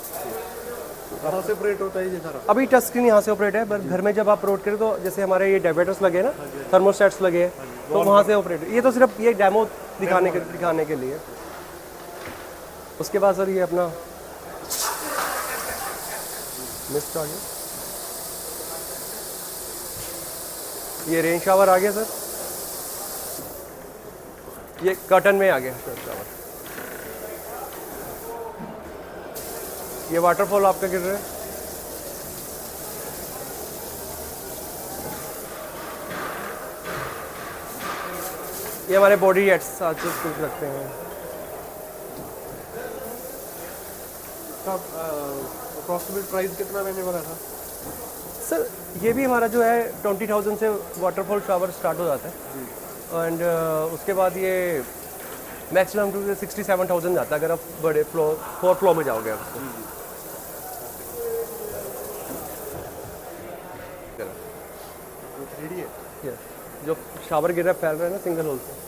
कहाँ से ऑपरेट होता है ये सारा। अभी टच स्क्रीन यहाँ से ऑपरेट है पर घर में जब आप ऑपरेट करें तो जैसे हमारे ये डायबेटर्स लगे ना थर्मोस्टेट्स लगे हैं तो वहाँ से ऑपरेट ये तो सिर्फ़ ये डेमो दिखाने के दिखाने के लिए। उसके बाद सर ये अपना मिस्ट आ गया। ये रेन शावर आ गया सर। ये कर्टन में आ गया सर शावर ये वाटरफॉल आपका गिर रहा है? ये हमारे बॉडी जेट्स साथ कुछ रखते हैं। अप्रॉक्सीमेट प्राइस कितना रहने वाला था? सर ये भी हमारा जो है ट्वेंटी थाउज़ेंड से वाटरफॉल शावर स्टार्ट हो जाता है। एंड uh, उसके बाद ये maximum two sixty seven thousand जाता है अगर आप बड़े फ्लो फोर फ्लो में जाओगे आप जो शावर गिर रहा है फैल रहा है ना सिंगल होल से।